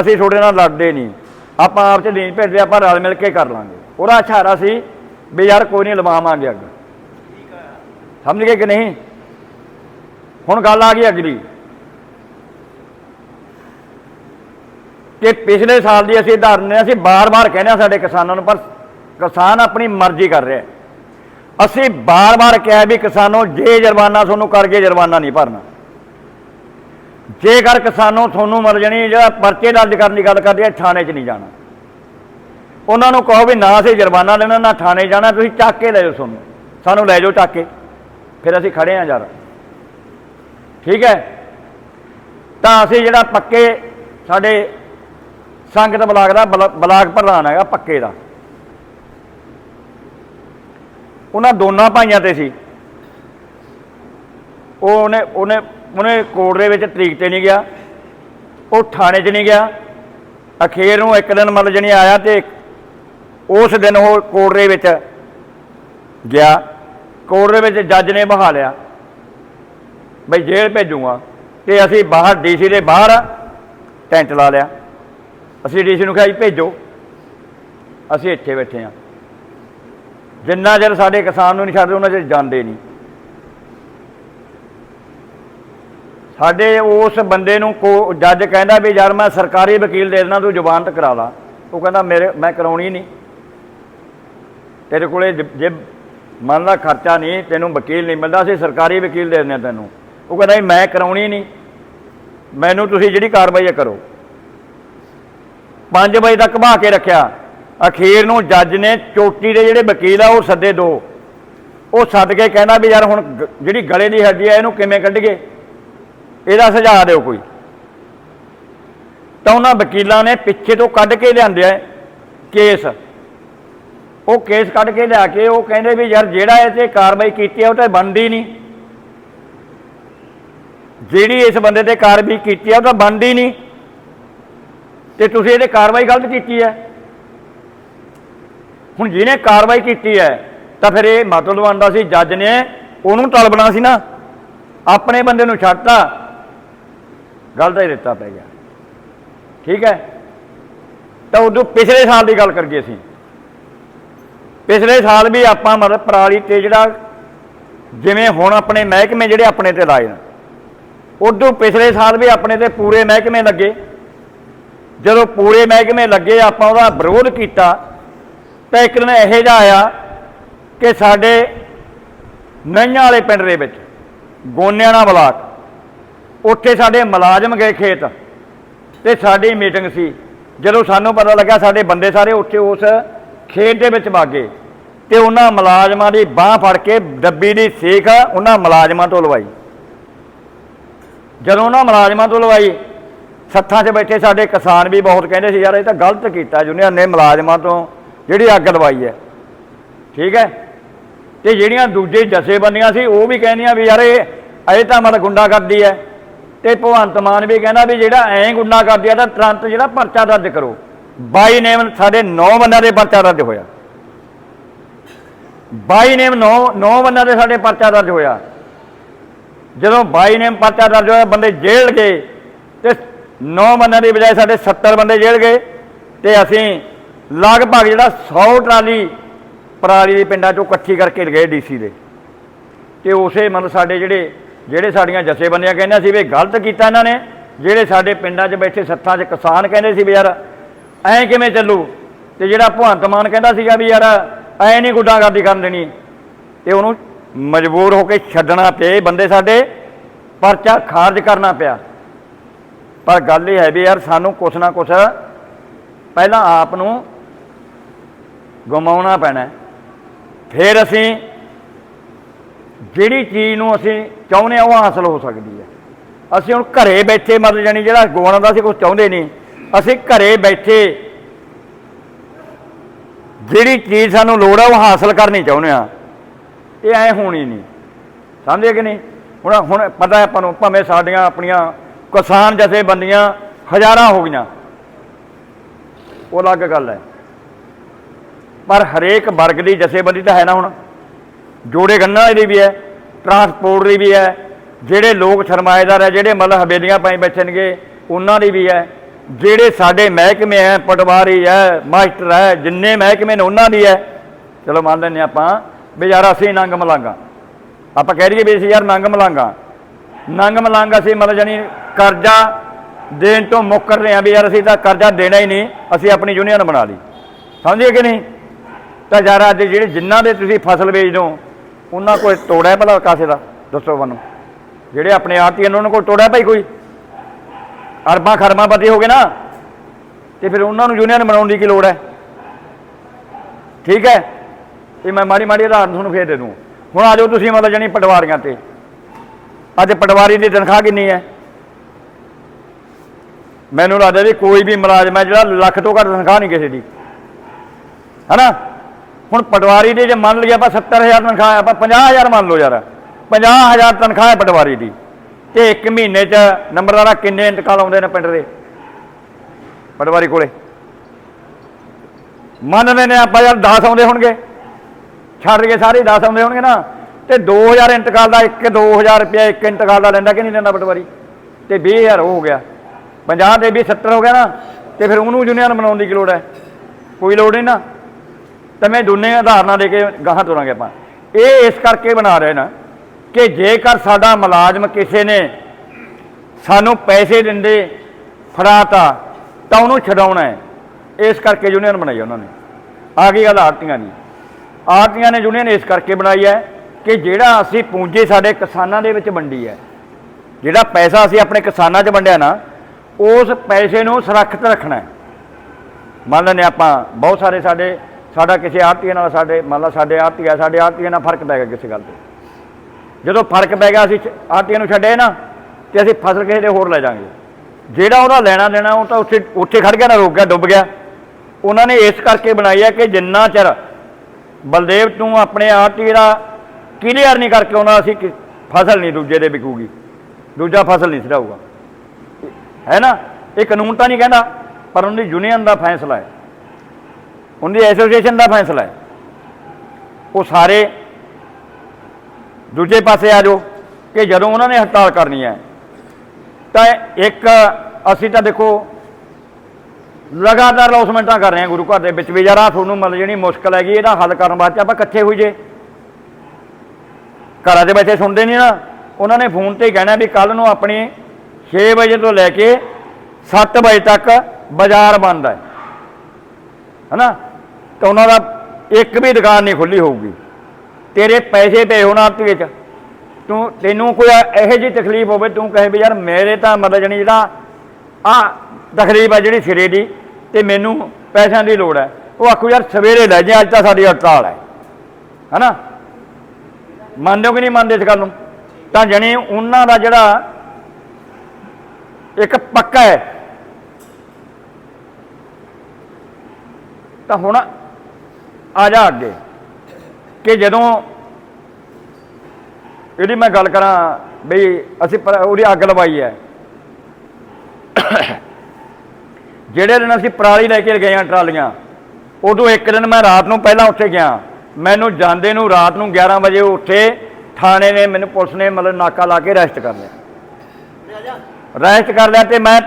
ਅਸੀਂ ਤੁਹਾਡੇ ਨਾਲ ਲੜਦੇ ਨਹੀਂ। ਆਪਾਂ ਆਪ ਚ ਨਹੀਂ ਭੇਜਦੇ, ਆਪਾਂ ਰਲ ਮਿਲ ਕੇ ਕਰ ਲਾਂਗੇ। ਉਹਦਾ ਇਸ਼ਾਰਾ ਸੀ ਵੀ ਯਾਰ ਕੋਈ ਨਹੀਂ ਲਵਾਵਾਂਗੇ ਅੱਗ। ਸਮਝ ਗਏ ਕਿ ਨਹੀਂ? ਹੁਣ ਗੱਲ ਆ ਗਈ ਅਗਲੀ ਕਿ ਪਿਛਲੇ ਸਾਲ ਦੀ ਅਸੀਂ ਉਦਾਹਰਨ ਨੇ, ਅਸੀਂ ਬਾਰ-ਬਾਰ ਕਹਿੰਦੇ ਹਾਂ ਸਾਡੇ ਕਿਸਾਨਾਂ ਨੂੰ, ਪਰ ਕਿਸਾਨ ਆਪਣੀ ਮਰਜ਼ੀ ਕਰ ਰਿਹਾ ਅਸੀਂ ਬਾਰ-ਬਾਰ ਕਿਹਾ ਵੀ ਕਿਸਾਨੋ, ਜੇ ਜੁਰਮਾਨਾ ਤੁਹਾਨੂੰ ਕਰਕੇ ਜੁਰਮਾਨਾ ਨਹੀਂ ਭਰਨਾ। ਜੇਕਰ ਕਿਸਾਨੋ ਤੁਹਾਨੂੰ ਮਰ ਜਣੀ, ਜਿਹੜਾ ਪਰਚੇ ਦਰਜ ਕਰਨ ਦੀ ਗੱਲ ਕਰਦੇ ਆ, ਥਾਣੇ 'ਚ ਨਹੀਂ ਜਾਣਾ। ਉਹਨਾਂ ਨੂੰ ਕਹੋ ਵੀ ਨਾ ਅਸੀਂ ਜੁਰਮਾਨਾ ਲੈਣਾ, ਨਾ ਥਾਣੇ ਜਾਣਾ, ਤੁਸੀਂ ਚੱਕ ਕੇ ਲੈ ਜਾਓ ਸਾਨੂੰ। ਸਾਨੂੰ ਲੈ ਜਾਓ ਚੱਕ ਕੇ। ਫਿਰ ਅਸੀਂ ਖੜੇ ਆ ਯਾਰ। ਠੀਕ ਹੈ? ਤਾਂ ਅਸੀਂ ਜਿਹੜਾ ਪੱਕੇ ਸਾਡੇ ਸੰਗਤ ਬਲਾਕ ਦਾ, ਬਲਾ- ਬਲਾਕ ਪ੍ਰਧਾਨ ਹੈਗਾ ਪੱਕੇ ਦਾ। ਉਹਨਾਂ ਦੋਨਾਂ ਭਾਈਆਂ ਤੇ ਸੀ। ਉਹ ਉਹਨੇ ਉਹਨੇ ਉਹਨੇ ਕੋਰਟ ਦੇ ਵਿੱਚ ਤਰੀਕ ਤੇ ਨਹੀਂ ਗਿਆ। ਉਹ ਥਾਣੇ 'ਚ ਨਹੀਂ ਗਿਆ। ਅਖੀਰ ਨੂੰ ਇੱਕ ਦਿਨ ਮਤਲਬ ਜਣੀ ਆਇਆ ਤੇ ਉਸ ਦਿਨ ਉਹ ਕੋਰਟ ਦੇ ਵਿੱਚ ਗਿਆ। ਕੋਰਟ ਦੇ ਵਿੱਚ ਜੱਜ ਨੇ ਬਹਾ ਲਿਆ, ਬਈ ਜੇਲ੍ਹ ਭੇਜੂਗਾ ਤੇ ਅਸੀਂ ਬਾਹਰ ਡੀਸੀ ਦੇ ਬਾਹਰ ਟੈਂਟ ਲਾ ਲਿਆ। ਅਸੀਂ ਡੀਸੀ ਨੂੰ ਕਿਹਾ ਜੀ, ਭੇਜੋ। ਅਸੀਂ ਇੱਥੇ ਬੈਠੇ ਹਾਂ। ਜਿੰਨਾ ਚਿਰ ਸਾਡੇ ਕਿਸਾਨ ਨੂੰ ਨਹੀਂ ਛੱਡਦੇ, ਉਹਨਾਂ ਚਿਰ ਜਾਂਦੇ ਨਹੀਂ। ਸਾਡੇ ਉਸ ਬੰਦੇ ਨੂੰ ਕੋ ਜੱਜ ਕਹਿੰਦਾ ਵੀ, ਯਾਰ ਮੈਂ ਸਰਕਾਰੀ ਵਕੀਲ ਦੇ ਦੇਣਾ ਤੂੰ ਜ਼ਮਾਨਤ ਕਰਾ ਲਾ ਉਹ ਕਹਿੰਦਾ, ਮੇਰੇ, ਮੈਂ ਕਰਾਉਣੀ ਨਹੀਂ। ਤੇਰੇ ਕੋਲੇ ਜੇ ਮਨ ਦਾ ਖਰਚਾ ਨਹੀਂ, ਤੈਨੂੰ ਵਕੀਲ ਨਹੀਂ ਮਿਲਦਾ, ਅਸੀਂ ਸਰਕਾਰੀ ਵਕੀਲ ਦੇ ਦਿੰਦੇ ਹਾਂ ਤੈਨੂੰ। ਉਹ ਕਹਿੰਦਾ ਵੀ ਮੈਂ ਕਰਾਉਣੀ ਨਹੀਂ। ਮੈਨੂੰ ਤੁਸੀਂ ਜਿਹੜੀ ਕਾਰਵਾਈ ਹੈ ਕਰੋ। 5 ਵਜੇ ਤੱਕ ਬਹਾ ਕੇ ਰੱਖਿਆ। ਅਖੀਰ ਨੂੰ ਜੱਜ ਨੇ ਚੋਟੀ ਦੇ ਜਿਹੜੇ ਵਕੀਲ ਆ ਉਹ ਸੱਦੇ ਦੋ। ਉਹ ਸੱਦ ਕੇ ਕਹਿੰਦਾ ਵੀ ਯਾਰ ਹੁਣ ਗ- ਜਿਹੜੀ ਗਲੇ ਦੀ ਹੱਡੀ ਆ, ਇਹਨੂੰ ਕਿਵੇਂ ਕੱਢੀਏ? ਇਹਦਾ ਸੁਝਾਅ ਦਿਓ ਕੋਈ। ਤਾਂ ਉਹਨਾਂ ਵਕੀਲਾਂ ਨੇ ਪਿੱਛੇ ਤੋਂ ਕੱਢ ਕੇ ਲਿਆਂਦਿਆ ਕੇਸ। ਉਹ ਕੇਸ ਕੱਢ ਕੇ ਲਿਆ ਕੇ ਉਹ ਕਹਿੰਦੇ ਵੀ ਯਾਰ ਜਿਹੜਾ ਇਹ ਤੇ ਕਾਰਵਾਈ ਕੀਤੀ ਹੈ ਉਹ ਤਾਂ ਬਣਦੀ ਨਹੀਂ। ਜਿਹੜੀ ਇਸ ਬੰਦੇ ਤੇ ਕਾਰਵਾਈ ਕੀਤੀ ਹੈ ਉਹ ਤਾਂ ਬਣਦੀ ਨਹੀਂ। ਤੇ ਤੁਸੀਂ ਇਹਦੇ ਕਾਰਵਾਈ ਗਲਤ ਕੀਤੀ ਹੈ। ਹੁਣ ਜਿਹਨੇ ਕਾਰਵਾਈ ਕੀਤੀ ਹੈ, ਤਾਂ ਫਿਰ ਇਹ ਮਤਲਬ ਬਣਦਾ ਸੀ, ਜੱਜ ਨੇ ਉਹਨੂੰ ਤਲਬਣਾ ਸੀ ਨਾ। ਆਪਣੇ ਬੰਦੇ ਨੂੰ ਛੱਡਤਾ। ਗਲਤ ਹੀ ਦਿੱਤਾ ਪੈ ਗਿਆ। ਠੀਕ ਹੈ? ਤਾਂ ਉਦੋਂ ਪਿਛਲੇ ਸਾਲ ਦੀ ਗੱਲ ਕਰੀਏ ਅਸੀਂ। ਪਿਛਲੇ ਸਾਲ ਵੀ ਆਪਾਂ ਮਤਲਬ ਪਰਾਲੀ ਤੇ ਜਿਹੜਾ ਜਿਵੇਂ ਹੁਣ ਆਪਣੇ ਮਹਿਕਮੇ ਜਿਹੜੇ ਆਪਣੇ ਤੇ ਲਾਏ ਨੇ, ਉਦੋਂ ਪਿਛਲੇ ਸਾਲ ਵੀ ਆਪਣੇ ਤੇ ਪੂਰੇ ਮਹਿਕਮੇ ਲੱਗੇ। ਜਦੋਂ ਪੂਰੇ ਮਹਿਕਮੇ ਲੱਗੇ, ਆਪਾਂ ਉਹਦਾ ਵਿਰੋਧ ਕੀਤਾ, ਤਾਂ ਇੱਕ ਦਿਨ ਇਹੋ ਜਿਹਾ ਆਇਆ ਕਿ ਸਾਡੇ ਨਈਆਂ ਵਾਲੇ ਪਿੰਡ ਦੇ ਵਿੱਚ, ਗੋਨਿਆਣਾ ਬਲਾਕ, ਉੱਥੇ ਸਾਡੇ ਮੁਲਾਜ਼ਮ ਗਏ ਖੇਤ ਤੇ ਸਾਡੀ ਮੀਟਿੰਗ ਸੀ। ਜਦੋਂ ਸਾਨੂੰ ਪਤਾ ਲੱਗਾ ਸਾਡੇ ਬੰਦੇ ਸਾਰੇ ਉੱਥੇ ਉਸ ਖੇਤ ਦੇ ਵਿੱਚ ਵਾਗੇ ਤੇ ਉਹਨਾਂ ਮੁਲਾਜ਼ਮਾਂ ਦੀ ਬਾਹ ਫੜ ਕੇ ਡੱਬੀ ਦੀ ਸੇਖ ਉਹਨਾਂ ਮੁਲਾਜ਼ਮਾਂ ਤੋਂ ਲਵਾਈ। ਜਦੋਂ ਉਹਨਾਂ ਮੁਲਾਜ਼ਮਾਂ ਤੋਂ ਲਵਾਈ ਸੱਥਾਂ 'ਚ ਬੈਠੇ ਸਾਡੇ ਕਿਸਾਨ ਵੀ ਬਹੁਤ ਕਹਿੰਦੇ ਸੀ, ਯਾਰ ਇਹ ਤਾਂ ਗਲਤ ਕੀਤਾ ਯੂਨੀਅਨ ਨੇ ਮੁਲਾਜ਼ਮਾਂ ਤੋਂ ਜਿਹੜੀ ਅੱਗ ਲਵਾਈ ਹੈ। ਠੀਕ ਹੈ? ਤੇ ਜਿਹੜੀਆਂ ਦੂਜੇ ਜਥੇਬੰਦੀਆਂ ਸੀ, ਉਹ ਵੀ ਕਹਿੰਦੀਆਂ ਵੀ ਯਾਰ ਇਹ ਇਹ ਤਾਂ ਮਤਲਬ ਗੁੰਡਾ ਕਰਦੀ ਹੈ। ਤੇ ਭਗਵੰਤ ਮਾਨ ਵੀ ਕਹਿੰਦਾ ਵੀ ਜਿਹੜਾ ਐਂ ਗੁੰਡਾ ਕਰਦੀ ਹੈ ਤਾਂ ਤੁਰੰਤ ਜਿਹੜਾ ਪਰਚਾ ਦਰਜ ਕਰੋ। ਬਾਈ ਨੇਮ ਸਾਡੇ 9 ਬੰਦਿਆਂ ਦੇ ਪਰਚਾ ਦਰਜ ਹੋਇਆ। ਬਾਈ ਨੇਮ 9 9 ਬੰਦਿਆਂ ਦੇ ਸਾਡੇ ਪਰਚਾ ਦਰਜ ਹੋਇਆ। ਜਦੋਂ ਬਾਈ ਨੇਮ ਪਰਚਾ ਦਰਜ ਹੋਇਆ, ਬੰਦੇ ਜੇਲ੍ਹ ਗਏ ਤੇ 9 ਬੰਦਿਆਂ ਦੀ ਬਜਾਏ ਸਾਡੇ 70 ਬੰਦੇ ਜੇਲ੍ਹ ਗਏ ਤੇ ਅਸੀਂ ਲਗਭਗ ਜਿਹੜਾ 100 ਟਰਾਲੀ ਪਰਾਲੀ ਦੇ ਪਿੰਡਾਂ ਚੋਂ ਇਕੱਠੀ ਕਰਕੇ ਲਗਾਏ ਡੀਸੀ ਦੇ। ਤੇ ਉਸੇ ਮਤਲਬ ਸਾਡੇ ਜਿਹੜੇ ਜਿਹੜੇ ਸਾਡੀਆਂ ਜਥੇਬੰਦੀਆਂ ਕਹਿੰਦੇ ਸੀ ਵੀ ਗਲਤ ਕੀਤਾ ਇਹਨਾਂ ਨੇ, ਜਿਹੜੇ ਸਾਡੇ ਪਿੰਡਾਂ 'ਚ ਬੈਠੇ ਸੱਥਾਂ 'ਚ ਕਿਸਾਨ ਕਹਿੰਦੇ ਸੀ ਵੀ ਯਾਰ ਐਂ ਕਿਵੇਂ ਚੱਲੂ? ਤੇ ਜਿਹੜਾ ਭਗਵੰਤ ਮਾਨ ਕਹਿੰਦਾ ਸੀਗਾ ਵੀ ਯਾਰ ਐਂ ਨਹੀਂ ਗੁੱਡਾਗਰਦੀ ਕਰਨ ਦੇਣੀ। ਤੇ ਉਹਨੂੰ ਮਜਬੂਰ ਹੋ ਕੇ ਛੱਡਣਾ ਪਏ ਬੰਦੇ ਸਾਡੇ, ਪਰਚਾ ਖਾਰਜ ਕਰਨਾ ਪਿਆ। ਪਰ ਗੱਲ ਇਹ ਹੈ ਵੀ ਯਾਰ ਸਾਨੂੰ ਕੁਛ ਨਾ ਕੁਛ ਪਹਿਲਾਂ ਆਪ ਨੂੰ ਗਮਾਉਣਾ ਪੈਣਾ ਫਿਰ ਅਸੀਂ ਜਿਹੜੀ ਚੀਜ਼ ਨੂੰ ਅਸੀਂ ਚਾਹੁੰਦੇ ਹਾਂ, ਉਹ ਹਾਸਲ ਹੋ ਸਕਦੀ ਹੈ। ਅਸੀਂ ਹੁਣ ਘਰੇ ਬੈਠੇ ਮਤਲਬ ਜਾਨੀ ਜਿਹੜਾ ਗਵਾਉਣ ਦਾ ਅਸੀਂ ਕੁਝ ਚਾਹੁੰਦੇ ਨਹੀਂ। ਅਸੀਂ ਘਰੇ ਬੈਠੇ ਜਿਹੜੀ ਚੀਜ਼ ਸਾਨੂੰ ਲੋੜ ਆ ਉਹ ਹਾਸਲ ਕਰਨੀ ਚਾਹੁੰਦੇ ਆ ਇਹ ਐ ਹੋਣੀ ਨਹੀਂ। ਸਮਝੇ ਕਿ ਨਹੀਂ? ਹੁਣ ਹੁਣ ਪਤਾ ਹੈ ਆਪਾਂ ਨੂੰ, ਭਾਵੇਂ ਸਾਡੀਆਂ ਆਪਣੀਆਂ ਕਿਸਾਨ ਜਥੇਬੰਦੀਆਂ ਹਜ਼ਾਰਾਂ ਹੋ ਗਈਆਂ। ਉਹ ਅਲੱਗ ਗੱਲ ਹੈ। ਪਰ ਹਰੇਕ ਵਰਗ ਦੀ ਜਥੇਬੰਦੀ ਤਾਂ ਹੈ ਨਾ ਹੁਣ। ਜੋੜੇ ਗੰਨਾ ਦੀ ਵੀ ਹੈ ਟਰਾਂਸਪੋਰਟ ਦੀ ਵੀ ਹੈ, ਜਿਹੜੇ ਲੋਕ ਸਰਮਾਏਦਾਰ ਹੈ, ਜਿਹੜੇ ਮਤਲਬ ਹਵੇਲੀਆਂ ਪਾਈ ਬੈਠਣਗੇ, ਉਹਨਾਂ ਦੀ ਵੀ ਹੈ। ਜਿਹੜੇ ਸਾਡੇ ਮਹਿਕਮੇ ਹੈ, ਪਟਵਾਰੀ ਹੈ, ਮਾਸਟਰ ਹੈ, ਜਿੰਨੇ ਮਹਿਕਮੇ ਨੇ ਉਹਨਾਂ ਦੀ ਹੈ। ਚਲੋ ਮੰਨ ਲੈਂਦੇ ਹਾਂ ਆਪਾਂ, ਵੀ ਯਾਰ ਅਸੀਂ ਨੰਗ ਮਲਾਂਗਾ। ਆਪਾਂ ਕਹਿ ਦਈਏ ਵੀ ਅਸੀਂ ਯਾਰ ਨੰਗ ਮਲਾਂਗਾ। ਨੰਗ ਮਲਾਂਗਾ ਅਸੀਂ ਮਤਲਬ ਜਾਨੀ ਕਰਜ਼ਾ ਦੇਣ ਤੋਂ ਮੁੱਕਰ ਰਹੇ ਹਾਂ ਵੀ ਯਾਰ ਅਸੀਂ ਤਾਂ ਕਰਜ਼ਾ ਦੇਣਾ ਹੀ ਨਹੀਂ, ਅਸੀਂ ਆਪਣੀ ਯੂਨੀਅਨ ਬਣਾ ਲਈ। ਸਮਝੇ ਕਿ ਨਹੀਂ? ਤਾਂ ਯਾਰ ਅੱਜ ਜਿਹੜੇ ਜਿਨ੍ਹਾਂ ਦੇ ਤੁਸੀਂ ਫਸਲ ਵੇਚਦੇ ਹੋ, ਉਹਨਾਂ ਕੋਲ ਤੋੜਾ ਭਲਾ ਕਾਸੇ ਦਾ? ਦੱਸੋ ਮੈਨੂੰ ਜਿਹੜੇ ਆਪਣੇ ਆੜਤੀਆਂ ਨੇ, ਉਹਨਾਂ ਕੋਲ ਤੋੜਾ ਭਾਈ ਕੋਈ? ਅਰਬਾਂ ਖਰਬਾਂ ਪਤੀ ਹੋ ਗਏ ਨਾ, ਤੇ ਫਿਰ ਉਹਨਾਂ ਨੂੰ ਯੂਨੀਅਨ ਬਣਾਉਣ ਦੀ ਕੀ ਲੋੜ ਹੈ? ਠੀਕ ਹੈ? ਇਹ ਮੈਂ ਮਾੜੀ ਮਾੜੀ ਉਦਾਹਰਨ ਤੁਹਾਨੂੰ ਫੇਰ ਦੇ ਦੂੰ। ਹੁਣ ਆ ਜਾਓ ਤੁਸੀਂ ਮਤਲਬ ਜਾਨੀ ਪਟਵਾਰੀਆਂ ਤੇ। ਅੱਜ ਪਟਵਾਰੀ ਦੀ ਤਨਖਾਹ ਕਿੰਨੀ ਹੈ? ਮੈਨੂੰ ਲੱਗਦਾ ਵੀ ਕੋਈ ਵੀ ਮੁਲਾਜ਼ਮ ਹੈ ਜਿਹੜਾ ਲੱਖ ਤੋਂ ਘੱਟ ਤਨਖਾਹ ਨਹੀਂ ਕਿਸੇ ਦੀ। ਹੈਨਾ? ਹੁਣ ਪਟਵਾਰੀ ਦੇ ਜੇ ਮੰਨ ਲਈਏ ਆਪਾਂ 70000 ਤਨਖਾਹ ਹੈ, ਆਪਾਂ 50000 ਮੰਨ ਲਓ ਯਾਰ। 50000 ਤਨਖਾਹ ਹੈ ਪਟਵਾਰੀ ਦੀ। ਤੇ ਇੱਕ ਮਹੀਨੇ 'ਚ ਨੰਬਰਦਾਰਾ ਕਿੰਨੇ ਇੰਤਕਾਲ ਆਉਂਦੇ ਨੇ ਪਿੰਡ ਦੇ? ਪਟਵਾਰੀ ਕੋਲੇ। ਮੰਨਦੇ ਨੇ ਆਪਾਂ ਯਾਰ 10 ਆਉਂਦੇ ਹੋਣਗੇ। ਛੱਡ ਕੇ ਸਾਰੇ 10 ਆਉਂਦੇ ਹੋਣਗੇ ਨਾ। ਤੇ 2000 ਇੰਤਕਾਲ ਦਾ ਇੱਕ 2000 ਰੁਪਇਆ ਇੱਕ ਇੰਤਕਾਲ ਦਾ ਲੈਂਦਾ ਕਿ ਨਹੀਂ ਲੈਂਦਾ ਪਟਵਾਰੀ? ਤੇ 20000 ਉਹ ਹੋ ਗਿਆ। 50 ਦੇ ਵੀ 70 ਹੋ ਗਿਆ ਨਾ, ਤੇ ਫਿਰ ਉਹਨੂੰ ਯੂਨੀਅਨ ਬਣਾਉਣ ਦੀ ਕੀ ਲੋੜ ਹੈ? ਕੋਈ ਲੋੜ ਨਹੀਂ ਨਾ। ਤਾਂ ਮੈਂ ਦੋਨੇ ਉਦਾਹਰਨਾਂ ਦੇ ਕੇ ਗਾਹਾਂ ਤੁਰਾਂਗੇ ਆਪਾਂ। ਇਹ ਇਸ ਕਰਕੇ ਬਣਾ ਰਹੇ ਨਾ ਕਿ ਜੇਕਰ ਸਾਡਾ ਮੁਲਾਜ਼ਮ ਕਿਸੇ ਨੇ ਸਾਨੂੰ ਪੈਸੇ ਦਿੰਦੇ, ਫੜਾਤਾ, ਤਾਂ ਉਹਨੂੰ ਛਡਾਉਣਾ ਹੈ। ਇਸ ਕਰਕੇ ਯੂਨੀਅਨ ਬਣਾਈ ਉਹਨਾਂ ਨੇ। ਆ ਗਈ ਗੱਲ ਆਰਤੀਆਂ ਦੀ। ਆਰਤੀਆਂ ਨੇ ਯੂਨੀਅਨ ਇਸ ਕਰਕੇ ਬਣਾਈ ਹੈ ਕਿ ਜਿਹੜਾ ਅਸੀਂ ਪੂੰਜੀ ਸਾਡੇ ਕਿਸਾਨਾਂ ਦੇ ਵਿੱਚ ਵੰਡੀ ਹੈ, ਜਿਹੜਾ ਪੈਸਾ ਅਸੀਂ ਆਪਣੇ ਕਿਸਾਨਾਂ 'ਚ ਵੰਡਿਆ ਨਾ, ਉਸ ਪੈਸੇ ਨੂੰ ਸੁਰੱਖਿਅਤ ਰੱਖਣਾ ਹੈ। ਮੰਨ ਲੈਂਦੇ ਆਪਾਂ, ਬਹੁਤ ਸਾਰੇ ਸਾਡੇ, ਸਾਡਾ ਕਿਸੇ ਆੜਤੀਏ ਨਾਲ ਸਾਡੇ, ਮੰਨ ਲਾ ਸਾਡੇ ਆਰਤੀ ਆ, ਸਾਡੇ ਆੜਤੀਏ ਨਾਲ ਫ਼ਰਕ ਪੈ ਗਿਆ ਕਿਸੇ ਗੱਲ ਤੇ। ਜਦੋਂ ਫ਼ਰਕ ਪੈ ਗਿਆ ਅਸੀਂ ਆੜਤੀਏ ਨੂੰ ਛੱਡੇ ਨਾ, ਤੇ ਅਸੀਂ ਫਸਲ ਕਿਸੇ ਦੇ ਹੋਰ ਲੈ ਜਾਾਂਗੇ ਜਿਹੜਾ ਉਹਦਾ ਲੈਣਾ ਦੇਣਾ, ਉਹ ਤਾਂ ਉੱਥੇ ਉੱਥੇ ਖੜ ਗਿਆ ਨਾ, ਰੁਕ ਗਿਆ, ਡੁੱਬ ਗਿਆ। ਉਹਨਾਂ ਨੇ ਇਸ ਕਰਕੇ ਬਣਾਈ ਹੈ ਕਿ ਜਿੰਨਾ ਚਿਰ ਬਲਦੇਵ ਤੂੰ ਆਪਣੇ ਆਰਟੀ ਦਾ ਕਲੀਅਰ ਨਹੀਂ ਕਰਕੇ ਉਹਨਾਂ ਅਸੀਂ ਫਸਲ ਨਹੀਂ ਦੂਜੇ ਦੇ ਵਿਕੂਗੀ। ਦੂਜਾ ਫਸਲ ਨਹੀਂ ਸਿਰਾਊਗਾ ਹੈ ਨਾ? ਇਹ ਕਾਨੂੰਨ ਤਾਂ ਨਹੀਂ ਕਹਿੰਦਾ, ਪਰ ਉਹਦੀ ਯੂਨੀਅਨ ਦਾ ਫੈਸਲਾ ਹੈ। ਉਹਦੀ ਐਸੋਸੀਏਸ਼ਨ ਦਾ ਫੈਸਲਾ ਹੈ। ਉਹ ਸਾਰੇ ਦੂਜੇ ਪਾਸੇ ਆ ਜਾਓ ਕਿ ਜਦੋਂ ਉਹਨਾਂ ਨੇ ਹੜਤਾਲ ਕਰਨੀ ਹੈ, ਤਾਂ ਇੱਕ ਅਸੀਂ ਤਾਂ ਦੇਖੋ, ਲਗਾਤਾਰ ਲੌਸਮੈਂਟਾਂ ਕਰ ਰਹੇ ਹਾਂ ਗੁਰੂ ਘਰ ਦੇ ਵਿੱਚ ਵੀ ਯਾਰ ਆਹ ਤੁਹਾਨੂੰ ਮਤਲਬ ਜਿਹੜੀ ਮੁਸ਼ਕਲ ਹੈਗੀ, ਇਹਦਾ ਹੱਲ ਕਰਨ ਵਾਸਤੇ ਆਪਾਂ ਇਕੱਠੇ ਹੋਈਏ। ਘਰਾਂ ਦੇ ਬੈਠੇ ਸੁਣਦੇ ਨਹੀਂ ਨਾ। ਉਹਨਾਂ ਨੇ ਫੋਨ ਤੇ ਕਹਿਣਾ ਵੀ ਕੱਲ ਨੂੰ ਆਪਣੀ 6 ਵਜੇ ਤੋਂ ਲੈ ਕੇ 7 ਵਜੇ ਤੱਕ ਬਾਜ਼ਾਰ ਬੰਦ ਹੈ। ਹਨਾ? ਤਾਂ ਉਹਨਾਂ ਦਾ ਇੱਕ ਵੀ ਦੁਕਾਨ ਨਹੀਂ ਖੁੱਲੀ ਹੋਊਗੀ। ਤੇਰੇ ਪੈਸੇ ਪਏ ਹੋਣ ਆਰਤੀ ਵਿੱਚ। ਤੂੰ, ਤੈਨੂੰ ਕੋਈ ਇਹੋ ਜਿਹੀ ਤਕਲੀਫ ਹੋਵੇ, ਤੂੰ ਕਹੇ ਵੀ ਯਾਰ ਮੇਰੇ ਤਾਂ ਮਤਲਬ ਜਣੀ ਜਿਹੜਾ ਆ ਤਕਲੀਫ ਹੈ ਜਿਹੜੀ ਸਿਰੇ ਦੀ ਤੇ ਮੈਨੂੰ ਪੈਸਿਆਂ ਦੀ ਲੋੜ ਹੈ। ਉਹ ਆਖੂ, ਯਾਰ ਸਵੇਰੇ ਲੈ ਜਾ ਅੱਜ ਤਾਂ ਸਾਡੀ ਹੜਤਾਲ ਹੈ। ਹਨਾ? ਮੰਨਦੇ ਹੋ ਕਿ ਨਹੀਂ ਮੰਨਦੇ ਇਸ ਗੱਲ ਨੂੰ? ਤਾਂ ਜਣੀ ਉਹਨਾਂ ਦਾ ਜਿਹੜਾ ਇੱਕ ਪੱਕਾ ਹੈ। ਤਾਂ ਹੁਣ ਆ ਜਾ ਅੱਗੇ, ਕਿ ਜਦੋਂ ਇਹਦੀ ਮੈਂ ਗੱਲ ਕਰਾਂ ਬਈ ਅਸੀਂ ਪਰ- ਉਹਦੀ ਅੱਗ ਲਵਾਈ ਹੈ। ਜਿਹੜੇ ਦਿਨ ਅਸੀਂ ਪਰਾਲੀ ਲੈ ਕੇ ਗਏ ਹਾਂ ਟਰਾਲੀਆਂ, ਉਦੋਂ ਇੱਕ ਦਿਨ ਮੈਂ ਰਾਤ ਨੂੰ ਪਹਿਲਾਂ ਉੱਥੇ ਗਿਆ। ਮੈਨੂੰ ਜਾਂਦੇ ਨੂੰ ਰਾਤ ਨੂੰ 11 ਵਜੇ ਉੱਠੇ, ਥਾਣੇ ਨੇ ਮੈਨੂੰ ਪੁਲਿਸ ਨੇ ਮਤਲਬ ਨਾਕਾ ਲਾ ਕੇ ਅਰੈਸਟ ਕਰ ਲਿਆ। ਅਰੈਸਟ ਕਰ ਲਿਆ ਤੇ ਮੈਂ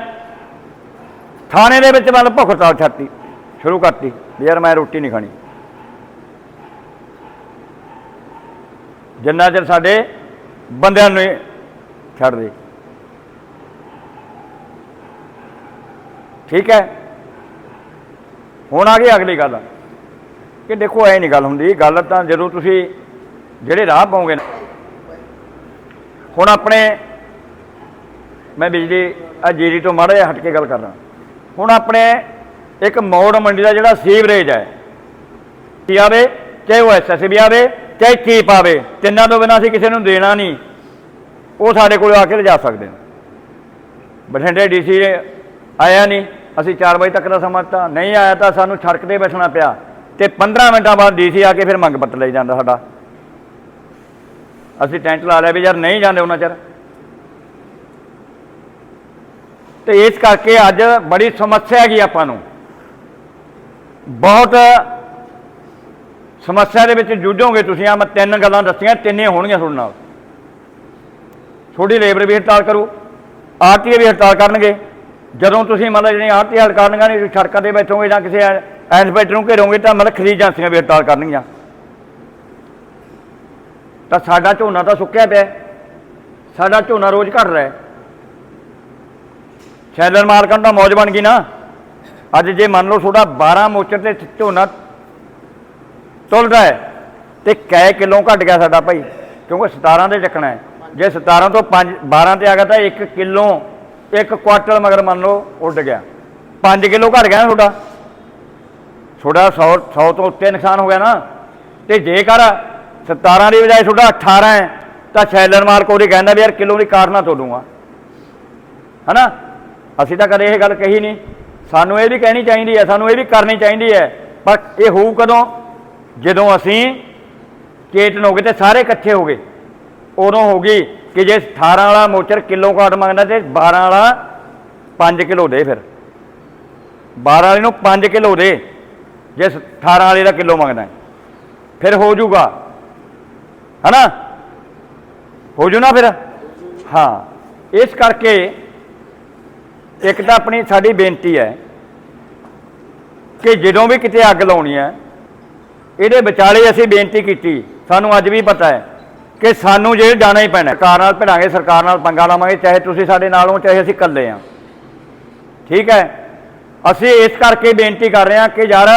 ਥਾਣੇ ਦੇ ਵਿੱਚ ਮਤਲਬ ਭੁੱਖ ਹੜਤਾਲ ਛੱਡਤੀ, ਸ਼ੁਰੂ ਕਰਤੀ ਵੀ ਯਾਰ ਮੈਂ ਰੋਟੀ ਨਹੀਂ ਖਾਣੀ। ਜਿੰਨਾ ਚਿਰ ਸਾਡੇ ਬੰਦਿਆਂ ਨੂੰ ਛੱਡ ਦੇ। ਠੀਕ ਹੈ? ਹੁਣ ਆ ਗਈ ਅਗਲੀ ਗੱਲ। ਕਿ ਦੇਖੋ, ਐ ਨਹੀਂ ਗੱਲ ਹੁੰਦੀ। ਗੱਲ ਤਾਂ ਜਦੋਂ ਤੁਸੀਂ ਜਿਹੜੇ ਰਾਹ ਪਾਉਂਗੇ ਹੁਣ ਆਪਣੇ, ਮੈਂ ਬਿਜਲੀ ਆ ਜੀਰੀ ਤੋਂ ਮਾੜਾ ਜਿਹਾ ਹਟ ਕੇ ਗੱਲ ਕਰਦਾ ਹੁਣ ਆਪਣੇ ਇੱਕ ਮੌੜ ਮੰਡੀ ਦਾ ਜਿਹੜਾ ਸੀਵਰੇਜ ਹੈ, ਕੀ ਆਵੇ, ਚਾਹੇ ਉਹ ਐਸਐਸਬੀ ਆਵੇ, ਚਾਹੇ ਚੀਪ ਆਵੇ, ਤਿੰਨਾਂ ਤੋਂ ਬਿਨਾਂ ਅਸੀਂ ਕਿਸੇ ਨੂੰ ਦੇਣਾ ਨਹੀਂ। ਉਹ ਸਾਡੇ ਕੋਲ ਆ ਕੇ ਲਿਜਾ ਸਕਦੇ ਨੇ। ਬਠਿੰਡੇ ਡੀਸੀ ਆਇਆ ਨਹੀਂ, ਅਸੀਂ 4 ਵਜੇ ਤੱਕ ਦਾ ਸਮਾਂ ਦਿੱਤਾ। ਨਹੀਂ ਆਇਆ ਤਾਂ ਸਾਨੂੰ ਸੜਕ ਤੇ ਬੈਠਣਾ ਪਿਆ। ਤੇ 15 ਮਿੰਟਾਂ ਬਾਅਦ ਡੀਸੀ ਆ ਕੇ ਫਿਰ ਮੰਗ ਪੱਤਰ ਲਈ ਜਾਂਦਾ ਸਾਡਾ। ਅਸੀਂ ਟੈਂਟ ਲਾ ਲਿਆ ਵੀ ਯਾਰ ਨਹੀਂ ਜਾਂਦੇ ਉਹਨਾਂ ਚਿਰ। ਤੇ ਇਸ ਕਰਕੇ ਅੱਜ ਬੜੀ ਸਮੱਸਿਆ ਹੈਗੀ ਆਪਾਂ ਨੂੰ। ਬਹੁਤ ਸਮੱਸਿਆ ਦੇ ਵਿੱਚ ਜੂਝੋਗੇ ਤੁਸੀਂ। ਆ ਮੈਂ ਤਿੰਨ ਗੱਲਾਂ ਦੱਸੀਆਂ ਤਿੰਨੇ ਹੋਣਗੀਆਂ ਤੁਹਾਡੇ ਨਾਲ। ਤੁਹਾਡੀ ਲੇਬਰ ਵੀ ਹੜਤਾਲ ਕਰੂ ਆਰਟੀਏ ਵੀ ਹੜਤਾਲ ਕਰਨਗੇ। ਜਦੋਂ ਤੁਸੀਂ ਮਤਲਬ ਜਿਹੜੇ ਆਰਟੀਏ ਹੜਤਾਲ ਕਰਨਗੇ ਨਹੀਂ ਸੜਕਾਂ ਤੇ ਬੈਠੋਗੇ ਜਾਂ ਕਿਸੇ ਐਨਸਪੈਕਟਰ ਨੂੰ ਘੇਰੋਗੇ ਤਾਂ ਮਤਲਬ ਖਰੀਦ ਏਜੰਸੀਆਂ ਵੀ ਹੜਤਾਲ ਕਰਨਗੀਆਂ। ਤਾਂ ਸਾਡਾ ਝੋਨਾ ਤਾਂ ਸੁੱਕਿਆ ਪਿਆ ਸਾਡਾ ਝੋਨਾ ਰੋਜ਼ ਘਟ ਰਿਹਾ ਹੈ। ਸ਼ੈਲਰ ਮਾਲਕਾਂ ਨੂੰ ਤਾਂ ਮੌਜ ਬਣ ਗਈ ਨਾ। ਅੱਜ ਜੇ ਮੰਨ ਲਓ ਤੁਹਾਡਾ 12 ਮੋਚਰ ਤੇ ਝੋਨਾ ਤੁਲਦਾ ਹੈ, ਤੇ ਕੈ ਕਿਲੋ ਘਟ ਗਿਆ ਸਾਡਾ ਭਾਈ? ਕਿਉਂਕਿ 17 ਦੇ ਚੱਕਣਾ ਹੈ। ਜੇ 17 ਤੋਂ 5 12 ਤੇ ਆ ਗਿਆ ਤਾਂ 1 ਕਿਲੋ 1 ਕੁਆਟਲ ਮਗਰ ਮੰਨ ਲਓ ਉੱਡ ਗਿਆ। 5 ਕਿਲੋ ਘਟ ਗਿਆ ਨਾ ਤੁਹਾਡਾ। ਤੁਹਾਡਾ 100 100 ਤੋਂ ਉੱਤੇ ਨੁਕਸਾਨ ਹੋ ਗਿਆ ਨਾ। ਤੇ ਜੇਕਰ 17 ਦੀ ਬਜਾਏ ਤੁਹਾਡਾ 18 ਹੈ, ਤਾਂ ਸ਼ੈਲਰ ਮਾਰਕ ਉਹਦੇ ਕਹਿੰਦਾ ਵੀ ਯਾਰ ਕਿਲੋ ਦੀ ਕਾਰ ਨਾ ਤੋੜੂਗਾ। ਹਨਾ? ਅਸੀਂ ਤਾਂ ਕਦੇ ਇਹ ਗੱਲ ਕਹੀ ਨਹੀਂ। ਸਾਨੂੰ ਇਹ ਵੀ ਕਹਿਣੀ ਚਾਹੀਦੀ ਹੈ, ਸਾਨੂੰ ਇਹ ਵੀ ਕਰਨੀ ਚਾਹੀਦੀ ਹੈ। ਪਰ ਇਹ ਹੋਊ ਕਦੋਂ? ਜਦੋਂ ਅਸੀਂ ਚੇਤਨ ਹੋ ਗਏ ਤੇ ਸਾਰੇ ਇਕੱਠੇ ਹੋ ਗਏ। ਉਦੋਂ ਹੋ ਗਈ ਕਿ ਜੇ 18 ਵਾਲਾ ਮੋਚਰ ਕਿਲੋ ਕਾਟ ਮੰਗਦਾ ਤੇ 12 ਵਾਲਾ 5 ਕਿਲੋ ਦੇ ਫਿਰ। 12 ਵਾਲੇ ਨੂੰ 5 ਕਿਲੋ ਦੇ। ਜੇ 18 ਵਾਲੇ ਦਾ ਕਿਲੋ ਮੰਗਦਾ ਫਿਰ ਹੋ ਜਾਊਗਾ। ਹਨਾ? ਹੋ ਜੂ ਨਾ ਫਿਰ? ਹਾਂ। ਇਸ ਕਰਕੇ ਇੱਕ ਤਾਂ ਆਪਣੀ ਸਾਡੀ ਬੇਨਤੀ ਹੈ ਕਿ ਜਦੋਂ ਵੀ ਕਿਤੇ ਅੱਗ ਲਾਉਣੀ ਹੈ, ਇਹਦੇ ਵਿਚਾਲੇ ਅਸੀਂ ਬੇਨਤੀ ਕੀਤੀ। ਸਾਨੂੰ ਅੱਜ ਵੀ ਪਤਾ ਹੈ ਕਿ ਸਾਨੂੰ ਜੇ ਜਾਣਾ ਹੀ ਪੈਣਾ ਸਰਕਾਰ ਨਾਲ ਭਿੜਾਂਗੇ, ਸਰਕਾਰ ਨਾਲ ਪੰਗਾ ਲਾਵਾਂਗੇ, ਚਾਹੇ ਤੁਸੀਂ ਸਾਡੇ ਨਾਲ ਹੋ ਚਾਹੇ ਅਸੀਂ ਇਕੱਲੇ ਹਾਂ। ਠੀਕ ਹੈ? ਅਸੀਂ ਇਸ ਕਰਕੇ ਬੇਨਤੀ ਕਰ ਰਹੇ ਹਾਂ ਕਿ ਯਾਰ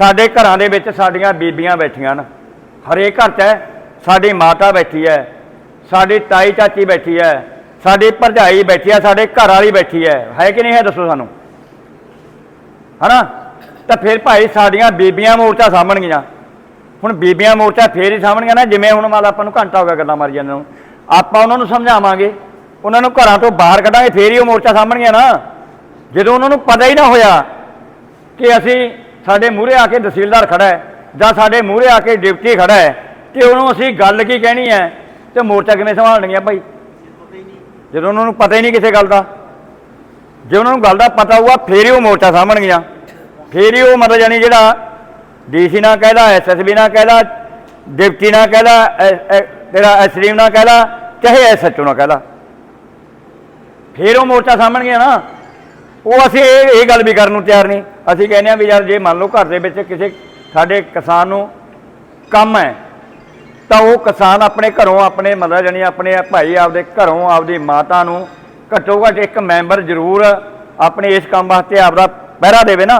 ਸਾਡੇ ਘਰਾਂ ਦੇ ਵਿੱਚ ਸਾਡੀਆਂ ਬੀਬੀਆਂ ਬੈਠੀਆਂ ਨੇ ਹਰੇਕ ਘਰ 'ਚ ਹੈ ਸਾਡੀ ਮਾਤਾ ਬੈਠੀ ਹੈ, ਸਾਡੀ ਤਾਈ ਚਾਚੀ ਬੈਠੀ ਹੈ, ਸਾਡੀ ਭਰਜਾਈ ਬੈਠੀ ਹੈ, ਸਾਡੇ ਘਰ ਵਾਲੀ ਬੈਠੀ ਹੈ। ਹੈ ਕਿ ਨਹੀਂ ਹੈ ਦੱਸੋ ਸਾਨੂੰ? ਹਨਾ? ਤਾਂ ਫਿਰ ਭਾਈ ਸਾਡੀਆਂ ਬੀਬੀਆਂ ਮੋਰਚਾ ਸਾਂਭਣਗੀਆਂ। ਹੁਣ ਬੀਬੀਆਂ ਮੋਰਚਾ ਫੇਰ ਹੀ ਸਾਂਭਣਗੀਆਂ ਨਾ, ਜਿਵੇਂ ਹੁਣ ਮਾਲ ਆਪਾਂ ਨੂੰ ਘੰਟਾ ਹੋ ਗਿਆ ਗੱਲਾਂ ਮਾਰੀ ਜਾਂਦੇ ਨੂੰ। ਆਪਾਂ ਉਹਨਾਂ ਨੂੰ ਸਮਝਾਵਾਂਗੇ। ਉਹਨਾਂ ਨੂੰ ਘਰਾਂ ਤੋਂ ਬਾਹਰ ਕੱਢਾਂਗੇ, ਫੇਰ ਹੀ ਉਹ ਮੋਰਚਾ ਸਾਂਭਣਗੀਆਂ ਨਾ। ਜਦੋਂ ਉਹਨਾਂ ਨੂੰ ਪਤਾ ਹੀ ਨਾ ਹੋਇਆ ਕਿ ਅਸੀਂ ਸਾਡੇ ਮੂਹਰੇ ਆ ਕੇ ਤਹਿਸੀਲਦਾਰ ਖੜਾ ਹੈ ਜਾਂ ਸਾਡੇ ਮੂਹਰੇ ਆ ਕੇ ਡਿਪਟੀ ਖੜਾ ਹੈ ਤੇ ਉਹਨੂੰ ਅਸੀਂ ਗੱਲ ਕੀ ਕਹਿਣੀ ਹੈ ਤੇ ਮੋਰਚਾ ਕਿਵੇਂ ਸੰਭਾਲਣਗੀਆਂ ਭਾਈ? ਜਦੋਂ ਉਹਨਾਂ ਨੂੰ ਪਤਾ ਹੀ ਨਹੀਂ ਕਿਸੇ ਗੱਲ ਦਾ। ਜੇ ਉਹਨਾਂ ਨੂੰ ਗੱਲ ਦਾ ਪਤਾ ਹੋਊਗਾ, ਫੇਰ ਹੀ ਉਹ ਮੋਰਚਾ ਸਾਂਭਣਗੀਆਂ। ਫੇਰ ਹੀ ਉਹ ਮਤਲਬ ਜਾਨੀ ਜਿਹੜਾ ਡੀਸੀ ਨਾਲ ਕਹਿਦਾ ਐਸਐਸਬੀ ਨਾਲ ਕਹਿਦਾ, ਡਿਪਟੀ ਨਾਲ ਕਹਿਦਾ, ਐ- ਐ- ਤੇਰਾ ਐਸਡੀਐਮ ਨਾਲ ਕਹਿਦਾ, ਚਾਹੇ ਐਸਐਚਓ ਨਾਲ ਕਹਿਦਾ। ਫੇਰ ਉਹ ਮੋਰਚਾ ਸਾਂਭਣਗੀਆਂ ਨਾ। ਉਹ ਅਸੀਂ ਇਹ ਇਹ ਗੱਲ ਵੀ ਕਰਨ ਨੂੰ ਤਿਆਰ ਨਹੀਂ। ਅਸੀਂ ਕਹਿੰਦੇ ਆ ਵੀ ਯਾਰ ਜੇ ਮੰਨ ਲਓ ਘਰ ਦੇ ਵਿੱਚ ਕਿਸੇ ਸਾਡੇ ਕਿਸਾਨ ਨੂੰ ਕੰਮ ਹੈ, ਤਾਂ ਉਹ ਕਿਸਾਨ ਆਪਣੇ ਘਰੋਂ ਆਪਣੇ ਮਤਲਬ ਜਾਨੀ ਆਪਣੇ ਭਾਈ ਆਪਦੇ ਘਰੋਂ ਆਪਦੀ ਮਾਤਾ ਨੂੰ ਘੱਟੋ ਘੱਟ ਇੱਕ ਮੈਂਬਰ ਜ਼ਰੂਰ ਆਪਣੇ ਇਸ ਕੰਮ ਵਾਸਤੇ ਆਪਦਾ ਪਹਿਰਾ ਦੇਵੇ ਨਾ।